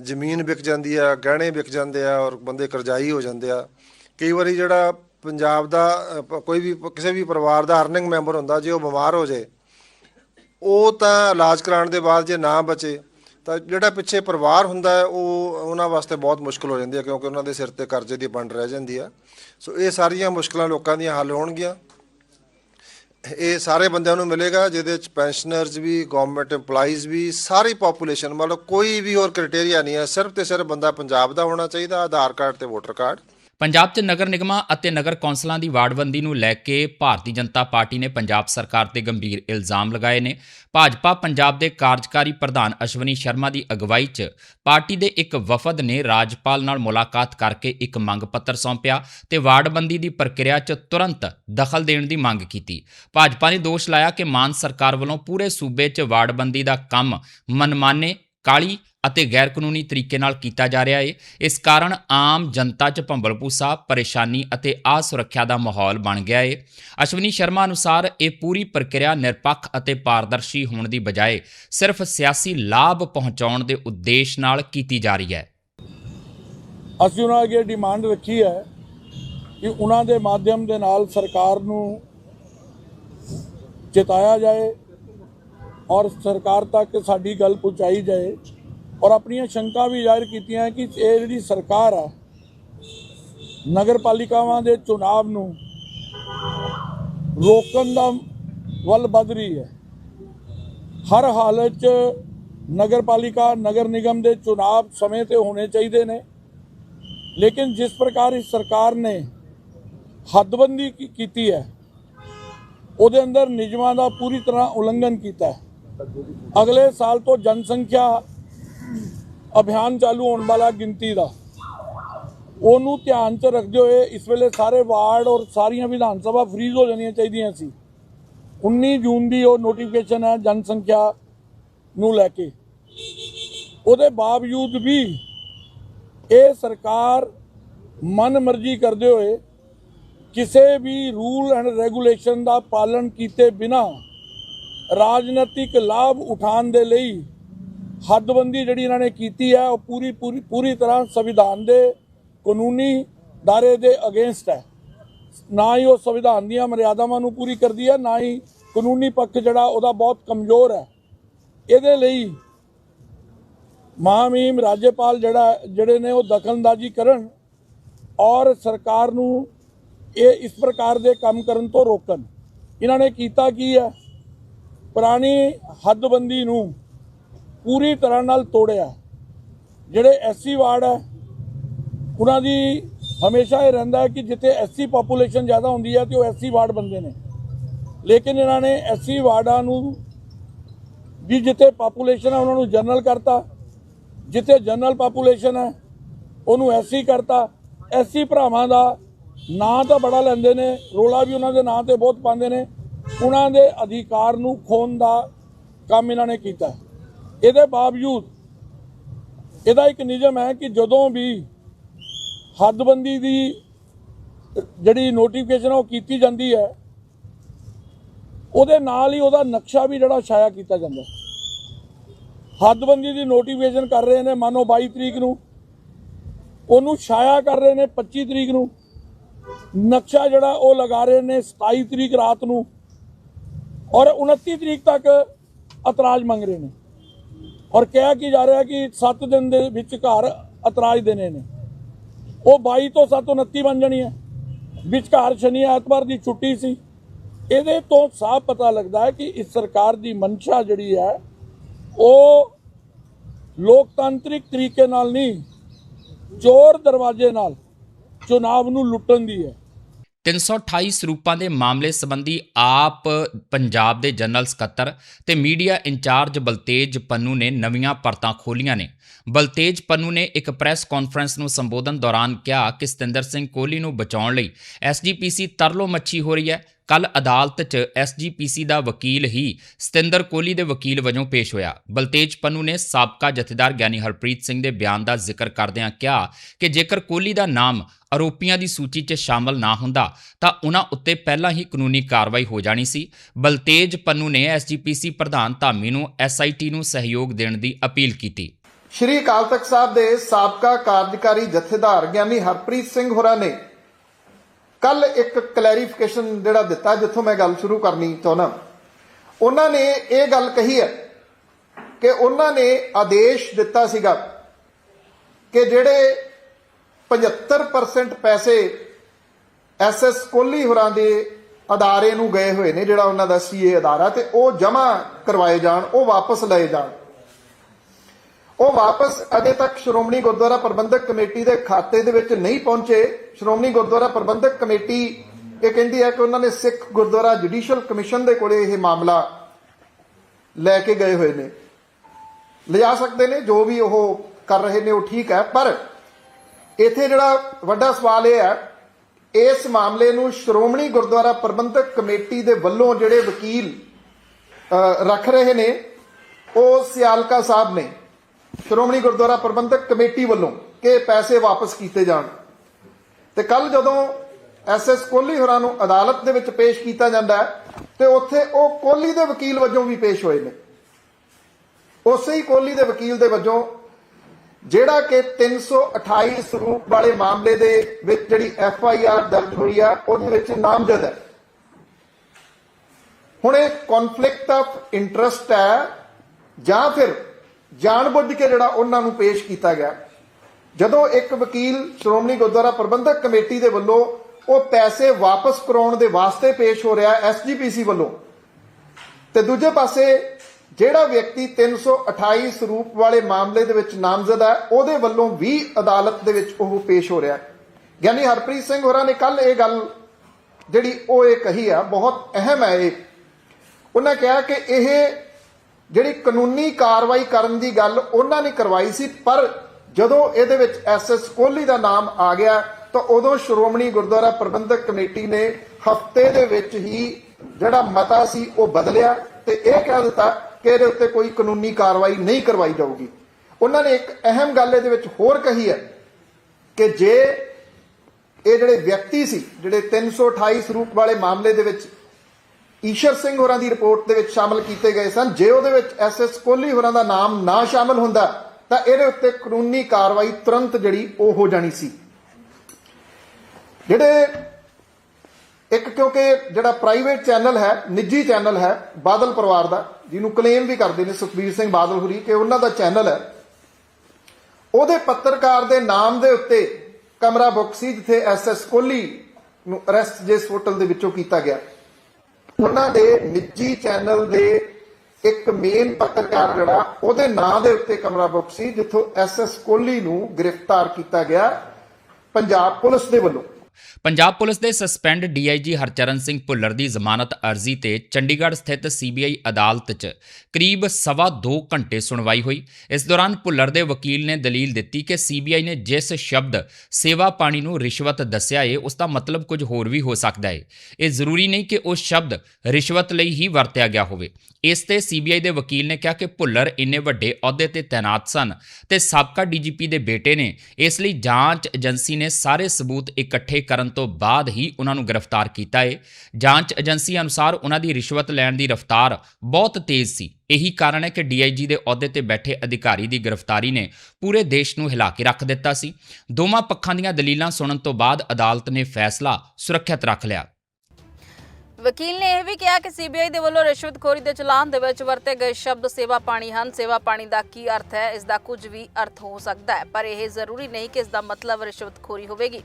ਜ਼ਮੀਨ ਵਿਕ ਜਾਂਦੀ ਆ, ਗਹਿਣੇ ਵਿਕ ਜਾਂਦੇ ਆ ਔਰ ਬੰਦੇ ਕਰਜ਼ਾਈ ਹੋ ਜਾਂਦੇ ਆ। ਕਈ ਵਾਰੀ ਜਿਹੜਾ ਪੰਜਾਬ ਦਾ ਕੋਈ ਵੀ ਕਿਸੇ ਵੀ ਪਰਿਵਾਰ ਦਾ ਅਰਨਿੰਗ ਮੈਂਬਰ ਹੁੰਦਾ, ਜੇ ਉਹ ਬਿਮਾਰ ਹੋ ਜੇ, ਉਹ ਤਾਂ ਇਲਾਜ ਕਰਾਉਣ ਦੇ ਬਾਅਦ ਜੇ ਨਾ ਬਚੇ, ਤਾਂ ਜਿਹੜਾ ਪਿੱਛੇ ਪਰਿਵਾਰ ਹੁੰਦਾ ਹੈ, ਉਹ, ਉਹਨਾਂ ਵਾਸਤੇ ਬਹੁਤ ਮੁਸ਼ਕਲ ਹੋ ਜਾਂਦੀ ਹੈ, ਕਿਉਂਕਿ ਉਹਨਾਂ ਦੇ ਸਿਰ ਤੇ ਕਰਜ਼ੇ ਦੀ ਵੰਡ ਰਹਿ ਜਾਂਦੀ ਆ ਸੋ ਇਹ ਸਾਰੀਆਂ ਮੁਸ਼ਕਲਾਂ ਲੋਕਾਂ ਦੀਆਂ ਹੱਲ ਹੋਣਗੀਆਂ। ਇਹ ਸਾਰੇ ਬੰਦਿਆਂ ਨੂੰ ਮਿਲੇਗਾ, ਜਿਹਦੇ ਵਿੱਚ ਪੈਨਸ਼ਨਰਸ ਵੀ ਗਵਰਨਮੈਂਟ EMPLOYEES ਵੀ, ਸਾਰੀ ਪੋਪੂਲੇਸ਼ਨ ਮਤਲਬ ਕੋਈ ਵੀ ਹੋਰ ਕ੍ਰਾਈਟੇਰੀਆ ਨਹੀਂ ਹੈ, ਸਿਰਫ ਤੇ ਸਿਰਫ ਬੰਦਾ ਪੰਜਾਬ ਦਾ ਹੋਣਾ ਚਾਹੀਦਾ, ਆਧਾਰ ਕਾਰਡ ਤੇ ਵੋਟਰ ਕਾਰਡ ਪੰਜਾਬ 'ਚ ਨਗਰ ਨਿਗਮਾਂ ਅਤੇ ਨਗਰ ਕੌਂਸਲਾਂ ਦੀ ਵਾਰਡਬੰਦੀ ਨੂੰ ਲੈ ਕੇ ਭਾਰਤੀ ਜਨਤਾ ਪਾਰਟੀ ਨੇ ਪੰਜਾਬ ਸਰਕਾਰ ਤੇ ਗੰਭੀਰ ਇਲਜ਼ਾਮ ਲਗਾਏ ਨੇ। ਭਾਜਪਾ ਪੰਜਾਬ ਦੇ ਕਾਰਜਕਾਰੀ ਪ੍ਰਧਾਨ ਅਸ਼ਵਨੀ ਸ਼ਰਮਾ ਦੀ ਅਗਵਾਈ 'ਚ ਪਾਰਟੀ ਦੇ ਇੱਕ ਵਫਦ ਨੇ ਰਾਜਪਾਲ ਨਾਲ ਮੁਲਾਕਾਤ ਕਰਕੇ ਇੱਕ ਮੰਗ ਪੱਤਰ ਸੌਂਪਿਆ ਤੇ ਵਾਰਡਬੰਦੀ ਦੀ ਪ੍ਰਕਿਰਿਆ 'ਚ ਤੁਰੰਤ ਦਖਲ ਦੇਣ ਦੀ ਮੰਗ ਕੀਤੀ। ਭਾਜਪਾ ਨੇ ਦੋਸ਼ ਲਾਇਆ ਕਿ ਮਾਨ ਸਰਕਾਰ ਵੱਲੋਂ ਪੂਰੇ ਸੂਬੇ 'ਚ ਵਾਰਡਬੰਦੀ ਦਾ ਕੰਮ ਮਨਮਾਨੇ ਕਾਲੀ ਅਤੇ ਗੈਰ ਕਾਨੂੰਨੀ ਤਰੀਕੇ ਨਾਲ ਕੀਤਾ ਜਾ ਰਿਹਾ ਹੈ ਇਸ ਕਾਰਨ ਆਮ ਜਨਤਾ 'ਚ ਭੰਬਲ ਭੂਸਾ, ਪਰੇਸ਼ਾਨੀ ਅਤੇ ਅਸੁਰੱਖਿਆ ਦਾ ਮਾਹੌਲ ਬਣ ਗਿਆ ਹੈ ਅਸ਼ਵਨੀ ਸ਼ਰਮਾ ਅਨੁਸਾਰ ਇਹ ਪੂਰੀ ਪ੍ਰਕਿਰਿਆ ਨਿਰਪੱਖ ਅਤੇ ਪਾਰਦਰਸ਼ੀ ਹੋਣ ਦੀ ਬਜਾਏ ਸਿਰਫ ਸਿਆਸੀ ਲਾਭ ਪਹੁੰਚਾਉਣ ਦੇ ਉਦੇਸ਼ ਨਾਲ ਕੀਤੀ ਜਾ ਰਹੀ ਹੈ। ਅਸੀਂ ਉਹਨਾਂ ਅੱਗੇ ਡਿਮਾਂਡ ਰੱਖੀ ਹੈ ਕਿ ਉਹਨਾਂ ਦੇ ਮਾਧਿਅਮ ਦੇ ਨਾਲ ਸਰਕਾਰ ਨੂੰ ਚੇਤਾਇਆ ਜਾਏ। ਔਰ ਸਰਕਾਰ ਤੱਕ ਸਾਡੀ ਗੱਲ ਪਹੁੰਚਾਈ ਜਾਏ। ਔਰ ਆਪਣੀਆਂ ਸ਼ੰਕਾ ਵੀ ਜ਼ਾਹਿਰ ਕੀਤੀਆਂ ਕਿ ਇਹ ਜਿਹੜੀ ਸਰਕਾਰ ਹੈ ਨਗਰਪਾਲਿਕਾਵਾਂ ਦੇ ਚੁਣਾਵ ਨੂੰ ਰੋਕਣ ਦਾ ਵੱਲ ਵੱਧ ਰਹੀ ਹੈ। ਹਰ ਹਾਲਤ 'ਚ ਨਗਰਪਾਲਿਕਾ, ਨਗਰ ਨਿਗਮ ਦੇ ਚੁਣਾਵ ਸਮੇਂ ਤੇ ਹੋਣੇ ਚਾਹੀਦੇ ਨੇ। ਲੇਕਿਨ ਜਿਸ ਪ੍ਰਕਾਰ ਇਸ ਸਰਕਾਰ ਨੇ ਹੱਦਬੰਦੀ ਕੀ- ਕੀਤੀ ਹੈ, ਉਹਦੇ ਅੰਦਰ ਨਿਯਮਾਂ ਦਾ ਪੂਰੀ ਤਰ੍ਹਾਂ ਉਲੰਘਣ ਕੀਤਾ ਹੈ। ਅਗਲੇ ਸਾਲ ਤੋਂ ਜਨਸੰਖਿਆ ਅਭਿਆਨ ਚਾਲੂ ਹੋਣ ਵਾਲਾ ਗਿਣਤੀ ਦਾ। ਉਹਨੂੰ ਧਿਆਨ 'ਚ ਰੱਖਦੇ ਹੋਏ ਇਸ ਵੇਲੇ ਸਾਰੇ ਵਾਰਡ ਔਰ ਸਾਰੀਆਂ ਵਿਧਾਨ ਸਭਾ ਫ੍ਰੀਜ਼ ਹੋ ਜਾਣੀਆਂ ਚਾਹੀਦੀਆਂ ਸੀ। 19 ਜੂਨ ਦੀ ਉਹ ਨੋਟੀਫਿਕੇਸ਼ਨ ਹੈ ਜਨਸੰਖਿਆ ਨੂੰ ਲੈ ਕੇ। ਉਹਦੇ ਬਾਵਜੂਦ ਵੀ ਇਹ ਸਰਕਾਰ ਮਨ ਮਰਜ਼ੀ ਕਰਦੇ ਹੋਏ ਕਿਸੇ ਵੀ ਰੂਲ ਐਂਡ ਰੈਗੂਲੇਸ਼ਨ ਦਾ ਪਾਲਣ ਕੀਤੇ ਬਿਨਾ ਰਾਜਨੀਤਿਕ ਲਾਭ ਉਠਾਉਣ ਦੇ ਲਈ ਹੱਦਬੰਦੀ ਜਿਹੜੀ ਇਹਨਾਂ ਨੇ ਕੀਤੀ ਹੈ, ਉਹ ਪੂਰੀ ਪੂਰੀ ਪੂਰੀ ਤਰ੍ਹਾਂ ਸੰਵਿਧਾਨ ਦੇ ਕਾਨੂੰਨੀ ਦਾਇਰੇ ਦੇ ਅਗੇਂਸਟ ਹੈ। ਨਾ ਹੀ ਉਹ ਸੰਵਿਧਾਨ ਦੀਆਂ ਮਰਿਆਦਾਵਾਂ ਨੂੰ ਪੂਰੀ ਕਰਦੀ ਹੈ, ਨਾ ਹੀ ਕਾਨੂੰਨੀ ਪੱਖ ਜਿਹੜਾ ਉਹਦਾ ਬਹੁਤ ਕਮਜ਼ੋਰ ਹੈ। ਇਹਦੇ ਲਈ ਮਹਾਮਹਿਮ ਰਾਜਪਾਲ ਜਿਹੜਾ, ਜਿਹੜੇ ਨੇ ਉਹ ਦਖਲਅੰਦਾਜ਼ੀ ਕਰਨ ਔਰ ਸਰਕਾਰ ਨੂੰ ਇਹ ਇਸ ਪ੍ਰਕਾਰ ਦੇ ਕੰਮ ਕਰਨ ਤੋਂ ਰੋਕਣ। ਇਹਨਾਂ ਨੇ ਕੀਤਾ ਕੀ ਹੈ? ਪੁਰਾਣੀ ਹੱਦਬੰਦੀ ਨੂੰ ਪੂਰੀ ਤਰ੍ਹਾਂ ਨਾਲ ਤੋੜਿਆ। ਜਿਹੜੇ ਐਸਸੀ ਵਾਰਡ ਹੈ, ਉਹਨਾਂ ਦੀ ਹਮੇਸ਼ਾ ਇਹ ਰਹਿੰਦਾ ਕਿ ਜਿੱਥੇ ਐਸਸੀ ਪੋਪੂਲੇਸ਼ਨ ਜ਼ਿਆਦਾ ਹੁੰਦੀ ਹੈ, ਤੇ ਉਹ ਐਸਸੀ ਵਾਰਡ ਬੰਦੇ ਨੇ। ਲੇਕਿਨ ਇਹਨਾਂ ਨੇ ਐਸਸੀ ਵਾਰਡਾਂ ਨੂੰ ਵੀ ਜਿੱਥੇ ਪੋਪੂਲੇਸ਼ਨ ਹੈ, ਉਹਨਾਂ ਨੂੰ ਜਨਰਲ ਕਰਤਾ। ਜਿੱਥੇ ਜਨਰਲ ਪੋਪੂਲੇਸ਼ਨ ਹੈ, ਉਹਨੂੰ ਐਸਸੀ ਕਰਤਾ। ਐਸਸੀ ਭਰਾਵਾਂ ਦਾ ਨਾਂ ਤਾਂ ਬੜਾ ਲੈਂਦੇ ਨੇ, ਰੋਲਾ ਵੀ ਉਹਨਾਂ ਦੇ ਨਾਂ ਤੇ ਬਹੁਤ ਪਾਉਂਦੇ ਨੇ। ਉਹਨਾਂ ਦੇ ਅਧਿਕਾਰ ਨੂੰ ਖੋਣ ਦਾ ਕੰਮ ਇਹਨਾਂ ਨੇ ਕੀਤਾ। ਇਹਦੇ ਬਾਵਜੂਦ ਇਹਦਾ ਇੱਕ ਨਿਯਮ ਹੈ ਕਿ ਜਦੋਂ ਵੀ ਹੱਦਬੰਦੀ ਦੀ ਜਿਹੜੀ ਨੋਟੀਫਿਕੇਸ਼ਨ ਉਹ ਕੀਤੀ ਜਾਂਦੀ ਹੈ, ਉਹਦੇ ਨਾਲ ਹੀ ਉਹਦਾ ਨਕਸ਼ਾ ਵੀ ਜਿਹੜਾ ਛਾਇਆ ਕੀਤਾ ਜਾਂਦਾ। ਹੱਦਬੰਦੀ ਦੀ ਨੋਟੀਫਿਕੇਸ਼ਨ ਕਰ ਰਹੇ ਨੇ, ਮਾਨੋ 22 ਤਰੀਕ ਨੂੰ। ਉਹਨੂੰ ਛਾਇਆ ਕਰ ਰਹੇ ਨੇ 25 ਤਰੀਕ ਨੂੰ। ਨਕਸ਼ਾ ਜਿਹੜਾ ਉਹ ਲਗਾ ਰਹੇ ਨੇ 27 ਤਰੀਕ ਰਾਤ ਨੂੰ। ਔਰ 29 ਤਰੀਕ ਤੱਕ ਇਤਰਾਜ਼ ਮੰਗ ਰਹੇ ਨੇ। ਔਰ ਕਿਹਾ ਕੀ ਜਾ ਰਿਹਾ ਕਿ 7 ਦਿਨ ਦੇ ਵਿੱਚ ਘਰ ਇਤਰਾਜ਼ ਦੇਣੇ ਨੇ। ਉਹ 22 ਤੋਂ 7 29 ਬਣ ਜਾਣੀ ਹੈ। ਵਿਚਕਾਰ ਸ਼ਨੀ ਐਤਵਾਰ ਦੀ ਛੁੱਟੀ ਸੀ। ਇਹਦੇ ਤੋਂ ਸਾਫ਼ ਪਤਾ ਲੱਗਦਾ ਹੈ ਕਿ ਇਸ ਸਰਕਾਰ ਦੀ ਮਨਸ਼ਾ ਜਿਹੜੀ ਹੈ, ਉਹ ਲੋਕਤਾਂਤਰਿਕ ਤਰੀਕੇ ਨਾਲ ਨਹੀਂ ਚੋਰ ਦਰਵਾਜ਼ੇ ਨਾਲ ਚੁਣਾਵ ਨੂੰ ਲੁੱਟਣ ਦੀ ਹੈ। 328 ਸਰੂਪਾਂ ਦੇ ਮਾਮਲੇ ਸੰਬੰਧੀ ਆਪ ਪੰਜਾਬ ਦੇ ਜਨਰਲ ਸਕੱਤਰ ਤੇ ਮੀਡੀਆ ਇੰਚਾਰਜ ਬਲਤੇਜ ਪੰਨੂ ਨੇ ਨਵੀਆਂ ਪਰਤਾਂ ਖੋਲੀਆਂ ਨੇ। ਬਲਤੇਜ ਪੰਨੂ ਨੇ ਇੱਕ ਪ੍ਰੈਸ ਕਾਨਫਰੰਸ ਨੂੰ ਸੰਬੋਧਨ ਦੌਰਾਨ ਕਿਹਾ ਕਿ ਸਤਿੰਦਰ ਸਿੰਘ ਕੋਹਲੀ ਨੂੰ ਬਚਾਉਣ ਲਈ ਐਸਜੀਪੀਸੀ ਤਰਲੋ ਮੱਛੀ ਹੋ ਰਹੀ ਹੈ। ਕੱਲ ਅਦਾਲਤ 'ਚ ਐਸਜੀਪੀਸੀ ਦਾ ਵਕੀਲ ਹੀ ਸਤਿੰਦਰ ਕੋਹਲੀ ਦੇ ਵਕੀਲ ਵਜੋਂ ਪੇਸ਼ ਹੋਇਆ। ਬਲਤੇਜ ਪੰਨੂ ਨੇ ਸਾਬਕਾ ਜਥੇਦਾਰ ਗਿਆਨੀ ਹਰਪ੍ਰੀਤ ਸਿੰਘ ਦੇ ਬਿਆਨ ਦਾ ਜ਼ਿਕਰ ਕਰਦਿਆਂ ਕਿਹਾ ਕਿ ਜੇਕਰ ਕੋਹਲੀ ਦਾ ਨਾਮ ਆਰੋਪੀਆਂ ਦੀ ਸੂਚੀ 'ਚ ਸ਼ਾਮਲ ਨਾ ਹੁੰਦਾ, ਤਾਂ ਉਹਨਾਂ ਉੱਤੇ ਪਹਿਲਾਂ ਹੀ ਕਾਨੂੰਨੀ ਕਾਰਵਾਈ ਹੋ ਜਾਣੀ ਸੀ। ਬਲਤੇਜ ਪੰਨੂ ਨੇ ਐਸਜੀਪੀਸੀ ਪ੍ਰਧਾਨ ਧਾਮੀ ਨੂੰ ਐਸਆਈਟੀ ਨੂੰ ਸਹਿਯੋਗ ਦੇਣ ਦੀ ਅਪੀਲ ਕੀਤੀ। ਸ਼੍ਰੀ ਅਕਾਲ ਤਖਤ ਸਾਹਿਬ ਦੇ ਸਾਬਕਾ ਕਾਰਜਕਾਰੀ ਜਥੇਦਾਰ ਗਿਆਨੀ ਹਰਪ੍ਰੀਤ ਸਿੰਘ ਹੋਰਾਂ ਨੇ ਕੱਲ ਇੱਕ ਕਲੈਰੀਫਿਕੇਸ਼ਨ ਜਿਹੜਾ ਦਿੱਤਾ ਜਿੱਥੋਂ ਮੈਂ ਗੱਲ ਸ਼ੁਰੂ ਕਰਨੀ ਚਾਹੁੰਦਾ। ਉਹਨਾਂ ਨੇ ਇਹ ਗੱਲ ਕਹੀ ਹੈ ਕਿ ਉਹਨਾਂ ਨੇ ਆਦੇਸ਼ ਦਿੱਤਾ ਸੀਗਾ ਕਿ ਜਿਹੜੇ 75% ਪੈਸੇ ਐਸਐਸ ਕੋਹਲੀ ਹੋਰਾਂ ਦੇ ਅਦਾਰੇ ਨੂੰ ਗਏ ਹੋਏ ਨੇ, ਜਿਹੜਾ ਉਹਨਾਂ ਦਾ ਸੀਏ ਅਦਾਰਾ, ਤੇ ਉਹ ਜਮ੍ਹਾਂ ਕਰਵਾਏ ਜਾਣ, ਉਹ ਵਾਪਸ ਲਏ ਜਾਣ। ਉਹ ਵਾਪਸ ਅਜੇ ਤੱਕ ਸ਼੍ਰੋਮਣੀ ਗੁਰਦੁਆਰਾ ਪ੍ਰਬੰਧਕ ਕਮੇਟੀ ਦੇ ਖਾਤੇ ਦੇ ਵਿੱਚ ਨਹੀਂ ਪਹੁੰਚੇ। ਸ਼੍ਰੋਮਣੀ ਗੁਰਦੁਆਰਾ ਪ੍ਰਬੰਧਕ ਕਮੇਟੀ, ਇਹ ਕਹਿੰਦੀ ਹੈ ਕਿ ਉਹਨਾਂ ਨੇ ਸਿੱਖ ਗੁਰਦੁਆਰਾ ਜੁਡੀਸ਼ੀਅਲ ਕਮਿਸ਼ਨ ਦੇ ਕੋਲੇ ਇਹ ਮਾਮਲਾ ਲੈ ਕੇ ਗਏ ਹੋਏ ਨੇ। ਲਿਜਾ ਸਕਦੇ ਨੇ, ਜੋ ਵੀ ਉਹ ਕਰ ਰਹੇ ਨੇ, ਉਹ ਠੀਕ ਹੈ। ਪਰ ਇੱਥੇ ਜਿਹੜਾ ਵੱਡਾ ਸਵਾਲ ਇਹ ਹੈ, ਇਸ ਮਾਮਲੇ ਨੂੰ ਸ਼੍ਰੋਮਣੀ ਗੁਰਦੁਆਰਾ ਪ੍ਰਬੰਧਕ ਕਮੇਟੀ ਦੇ ਵੱਲੋਂ ਜਿਹੜੇ ਵਕੀਲ ਰੱਖ ਰਹੇ ਨੇ, ਉਹ ਸਿਆਲਕਾ ਸਾਹਿਬ ਨੇ। ਸ਼੍ਰੋਮਣੀ ਗੁਰਦੁਆਰਾ ਪ੍ਰਬੰਧਕ ਕਮੇਟੀ ਵੱਲੋਂ ਕਿ ਪੈਸੇ ਵਾਪਸ ਕੀਤੇ ਜਾਣ। ਤੇ ਕੱਲ ਜਦੋਂ ਐਸਐਸ ਕੋਹਲੀ ਹੋਰਾਂ ਨੂੰ ਅਦਾਲਤ ਦੇ ਵਿੱਚ ਪੇਸ਼ ਕੀਤਾ ਜਾਂਦਾ ਹੈ, ਤੇ ਉੱਥੇ ਉਹ ਕੋਹਲੀ ਦੇ ਵਕੀਲ ਵਜੋਂ ਵੀ ਪੇਸ਼ ਹੋਏ ਨੇ। ਉਸੇ ਹੀ ਕੋਹਲੀ ਦੇ ਵਕੀਲ ਦੇ ਵਜੋਂ ਜਿਹੜਾ ਕਿ 328 ਸਰੂਪ ਵਾਲੇ ਮਾਮਲੇ ਦੇ ਵਿੱਚ ਜਿਹੜੀ ਐਫ ਆਈ ਆਰ ਦਰਜ ਹੋਈ ਆ, ਉਹਦੇ ਵਿੱਚ ਨਾਮਜ਼ਦ ਹੈ। ਹੁਣ ਇਹ ਕਨਫਲਿਕਟ ਆਫ ਇੰਟਰਸਟ ਹੈ ਜਾਂ ਫਿਰ ਜਾਣਬੁੱਝ ਕੇ ਜਿਹੜਾ ਉਹਨਾਂ ਨੂੰ ਪੇਸ਼ ਕੀਤਾ ਗਿਆ। ਜਦੋਂ ਇੱਕ ਵਕੀਲ ਸ਼੍ਰੋਮਣੀ ਗੁਰਦੁਆਰਾ ਪ੍ਰਬੰਧਕ ਕਮੇਟੀ ਦੇ ਵੱਲੋਂ ਉਹ ਪੈਸੇ ਵਾਪਸ ਕਰਾਉਣ ਦੇ ਵਾਸਤੇ ਪੇਸ਼ ਹੋ ਰਿਹਾ ਐਸਜੀਪੀਸੀ ਵੱਲੋਂ, ਤੇ ਦੂਜੇ ਪਾਸੇ ਜਿਹੜਾ ਵਿਅਕਤੀ 328 ਸਰੂਪ ਵਾਲੇ ਮਾਮਲੇ ਦੇ ਵਿੱਚ ਨਾਮਜ਼ਦ ਹੈ, ਉਹਦੇ ਵੱਲੋਂ ਵੀ ਅਦਾਲਤ ਦੇ ਵਿੱਚ ਉਹ ਪੇਸ਼ ਹੋ ਰਿਹਾ। ਗਿਆਨੀ ਹਰਪ੍ਰੀਤ ਸਿੰਘ ਹੋਰਾਂ ਨੇ ਕੱਲ ਇਹ ਗੱਲ ਜਿਹੜੀ ਉਹ ਇਹ ਕਹੀ ਆ, ਬਹੁਤ ਅਹਿਮ ਹੈ ਇਹ। ਉਹਨਾਂ ਕਿਹਾ ਕਿ ਇਹ ਜਿਹੜੀ ਕਾਨੂੰਨੀ ਕਾਰਵਾਈ ਕਰਨ ਦੀ ਗੱਲ ਉਹਨਾਂ ਨੇ ਕਰਵਾਈ ਸੀ, ਪਰ ਜਦੋਂ ਇਹਦੇ ਵਿੱਚ ਐਸਐਸ ਕੋਹਲੀ ਦਾ ਨਾਮ ਆ ਗਿਆ, ਤਾਂ ਉਦੋਂ ਸ਼੍ਰੋਮਣੀ ਗੁਰਦੁਆਰਾ ਪ੍ਰਬੰਧਕ ਕਮੇਟੀ ਨੇ ਹਫ਼ਤੇ ਦੇ ਵਿੱਚ ਹੀ ਜਿਹੜਾ ਮਤਾ ਸੀ ਉਹ ਬਦਲਿਆ ਤੇ ਇਹ ਕਹਿ ਦਿੱਤਾ ਕਿ ਇਹਦੇ ਉੱਤੇ ਕੋਈ ਕਾਨੂੰਨੀ ਕਾਰਵਾਈ ਨਹੀਂ ਕਰਵਾਈ ਜਾਊਗੀ। ਉਹਨਾਂ ਨੇ ਇੱਕ ਅਹਿਮ ਗੱਲ ਇਹਦੇ ਵਿੱਚ ਹੋਰ ਕਹੀ ਹੈ ਕਿ ਜੇ ਇਹ ਜਿਹੜੇ ਵਿਅਕਤੀ ਸੀ, ਜਿਹੜੇ 328 ਸਰੂਪ ਵਾਲੇ ਮਾਮਲੇ ਦੇ ਵਿੱਚ ਈਸ਼ਰ ਸਿੰਘ ਹੋਰਾਂ ਦੀ ਰਿਪੋਰਟ ਦੇ ਵਿੱਚ ਸ਼ਾਮਲ ਕੀਤੇ ਗਏ ਸਨ। ਜੇ ਉਹਦੇ ਵਿੱਚ ਐਸਐਸ ਕੋਹਲੀ ਹੋਰਾਂ ਦਾ ਨਾਮ ਨਾ ਸ਼ਾਮਲ ਹੁੰਦਾ, ਤਾਂ ਇਹਦੇ ਉੱਤੇ ਕਾਨੂੰਨੀ ਕਾਰਵਾਈ ਤੁਰੰਤ ਜਿਹੜੀ ਉਹ ਹੋ ਜਾਣੀ ਸੀ। ਜਿਹੜੇ ਇੱਕ ਕਿਉਂਕਿ ਜਿਹੜਾ ਪ੍ਰਾਈਵੇਟ ਚੈਨਲ ਹੈ, ਨਿੱਜੀ ਚੈਨਲ ਹੈ, ਬਾਦਲ ਪਰਿਵਾਰ ਦਾ, ਜਿਹਨੂੰ ਕਲੇਮ ਵੀ ਕਰਦੇ ਨੇ ਸੁਖਬੀਰ ਸਿੰਘ ਬਾਦਲ ਹੁਰੀ ਕਿ ਉਹਨਾਂ ਦਾ ਚੈਨਲ ਹੈ, ਉਹਦੇ ਪੱਤਰਕਾਰ ਦੇ ਨਾਮ ਦੇ ਉੱਤੇ ਕਮਰਾ ਬੁੱਕ ਸੀ, ਜਿੱਥੇ ਐਸਐਸ ਕੋਹਲੀ ਨੂੰ ਅਰੈਸਟ ਜਿਸ ਹੋਟਲ ਦੇ ਵਿੱਚੋਂ ਕੀਤਾ ਗਿਆ। ਉਹਨਾਂ ਦੇ ਨਿੱਜੀ ਚੈਨਲ ਦੇ ਇੱਕ ਮੇਨ ਪੱਤਰਕਾਰ ਜਿਹੜਾ, ਉਹਦੇ ਨਾਂ ਦੇ ਉੱਤੇ ਕਮਰਾ ਬੁੱਕ ਸੀ, ਜਿੱਥੋਂ ਐਸਐਸ ਕੋਹਲੀ ਨੂੰ ਗ੍ਰਿਫਤਾਰ ਕੀਤਾ ਗਿਆ, ਪੰਜਾਬ ਪੁਲਿਸ ਦੇ ਵੱਲੋਂ। ਪੰਜਾਬ ਪੁਲਿਸ ਦੇ ਸਸਪੈਂਡ ਡੀਆਈਜੀ ਹਰਚਰਨ ਸਿੰਘ ਭੁੱਲਰ ਦੀ ਜ਼ਮਾਨਤ ਅਰਜ਼ੀ ਤੇ ਚੰਡੀਗੜ੍ਹ ਸਥਿਤ ਸੀਬੀਆਈ ਅਦਾਲਤ 'ਚ ਕਰੀਬ ਸਵਾ 2 ਘੰਟੇ ਸੁਣਵਾਈ ਹੋਈ। ਇਸ ਦੌਰਾਨ ਭੁੱਲਰ ਦੇ ਵਕੀਲ ਨੇ ਦਲੀਲ ਦਿੱਤੀ ਕਿ ਸੀਬੀਆਈ ਨੇ ਜਿਸ ਸ਼ਬਦ ਸੇਵਾ ਪਾਣੀ ਨੂੰ ਰਿਸ਼ਵਤ ਦੱਸਿਆ ਏ, ਉਸ ਦਾ ਮਤਲਬ ਕੁਝ ਹੋਰ ਵੀ ਹੋ ਸਕਦਾ ਏ। ਇਹ ਜ਼ਰੂਰੀ ਨਹੀਂ ਕਿ ਉਹ ਸ਼ਬਦ ਰਿਸ਼ਵਤ ਲਈ ਹੀ ਵਰਤਿਆ ਗਿਆ ਹੋਵੇ। ਇਸ ਤੇ ਸੀਬੀਆਈ ਦੇ ਵਕੀਲ ਨੇ ਕਿਹਾ ਕਿ ਭੁੱਲਰ ਇੰਨੇ ਵੱਡੇ ਅਹੁਦੇ ਤੇ ਤਾਇਨਾਤ ਸਨ ਤੇ ਸਾਬਕਾ ਡੀਜੀਪੀ ਦੇ ਬੇਟੇ ਨੇ ਇਸ ਲਈ ਜਾਂਚ ਏਜੰਸੀ ਨੇ ਸਾਰੇ ਸਬੂਤ ਇਕੱਠੇ ਕਰਨ ਤੋਂ ਬਾਅਦ ਹੀ ਉਹਨਾਂ ਨੂੰ ਗ੍ਰਿਫਤਾਰ ਕੀਤਾ ਏ। ਜਾਂਚ ਏਜੰਸੀ ਅਨੁਸਾਰ ਉਹਨਾਂ ਦੀ ਰਿਸ਼ਵਤ ਲੈਣ ਦੀ ਰਫ਼ਤਾਰ ਬਹੁਤ ਤੇਜ਼ ਸੀ। ਇਹੀ ਕਾਰਨ ਹੈ ਕਿ ਡੀਆਈਜੀ ਦੇ ਅਹੁਦੇ ਤੇ ਬੈਠੇ ਅਧਿਕਾਰੀ ਦੀ ਗ੍ਰਿਫਤਾਰੀ ਨੇ ਪੂਰੇ ਦੇਸ਼ ਨੂੰ ਹਿਲਾ ਕੇ ਰੱਖ ਦਿੱਤਾ ਸੀ। ਦੋਵਾਂ ਪੱਖਾਂ ਦੀਆਂ ਦਲੀਲਾਂ ਸੁਣਨ ਤੋਂ ਬਾਅਦ ਅਦਾਲਤ ਨੇ ਫੈਸਲਾ ਸੁਰੱਖਿਅਤ ਰੱਖ ਲਿਆ। ਵਕੀਲ ਨੇ ਇਹ ਵੀ ਕਿਹਾ ਕਿ ਸੀਬੀਆਈ ਦੇ ਵੱਲੋਂ ਰਿਸ਼ਵਤਖੋਰੀ ਦੇ ਚਲਾਨ ਦੇ ਵਿੱਚ ਵਰਤੇ ਗਏ ਸ਼ਬਦ ਸੇਵਾ ਪਾਣੀ ਹਨ। ਸੇਵਾ ਪਾਣੀ ਦਾ ਕੀ ਅਰਥ ਹੈ? ਇਸ ਦਾ ਕੁਝ ਵੀ ਅਰਥ ਹੋ ਸਕਦਾ ਹੈ, ਪਰ ਇਹ ਜ਼ਰੂਰੀ ਨਹੀਂ ਕਿ ਇਸ ਦਾ ਮਤਲਬ ਰਿਸ਼ਵਤਖੋਰੀ ਹੋਵੇਗੀ।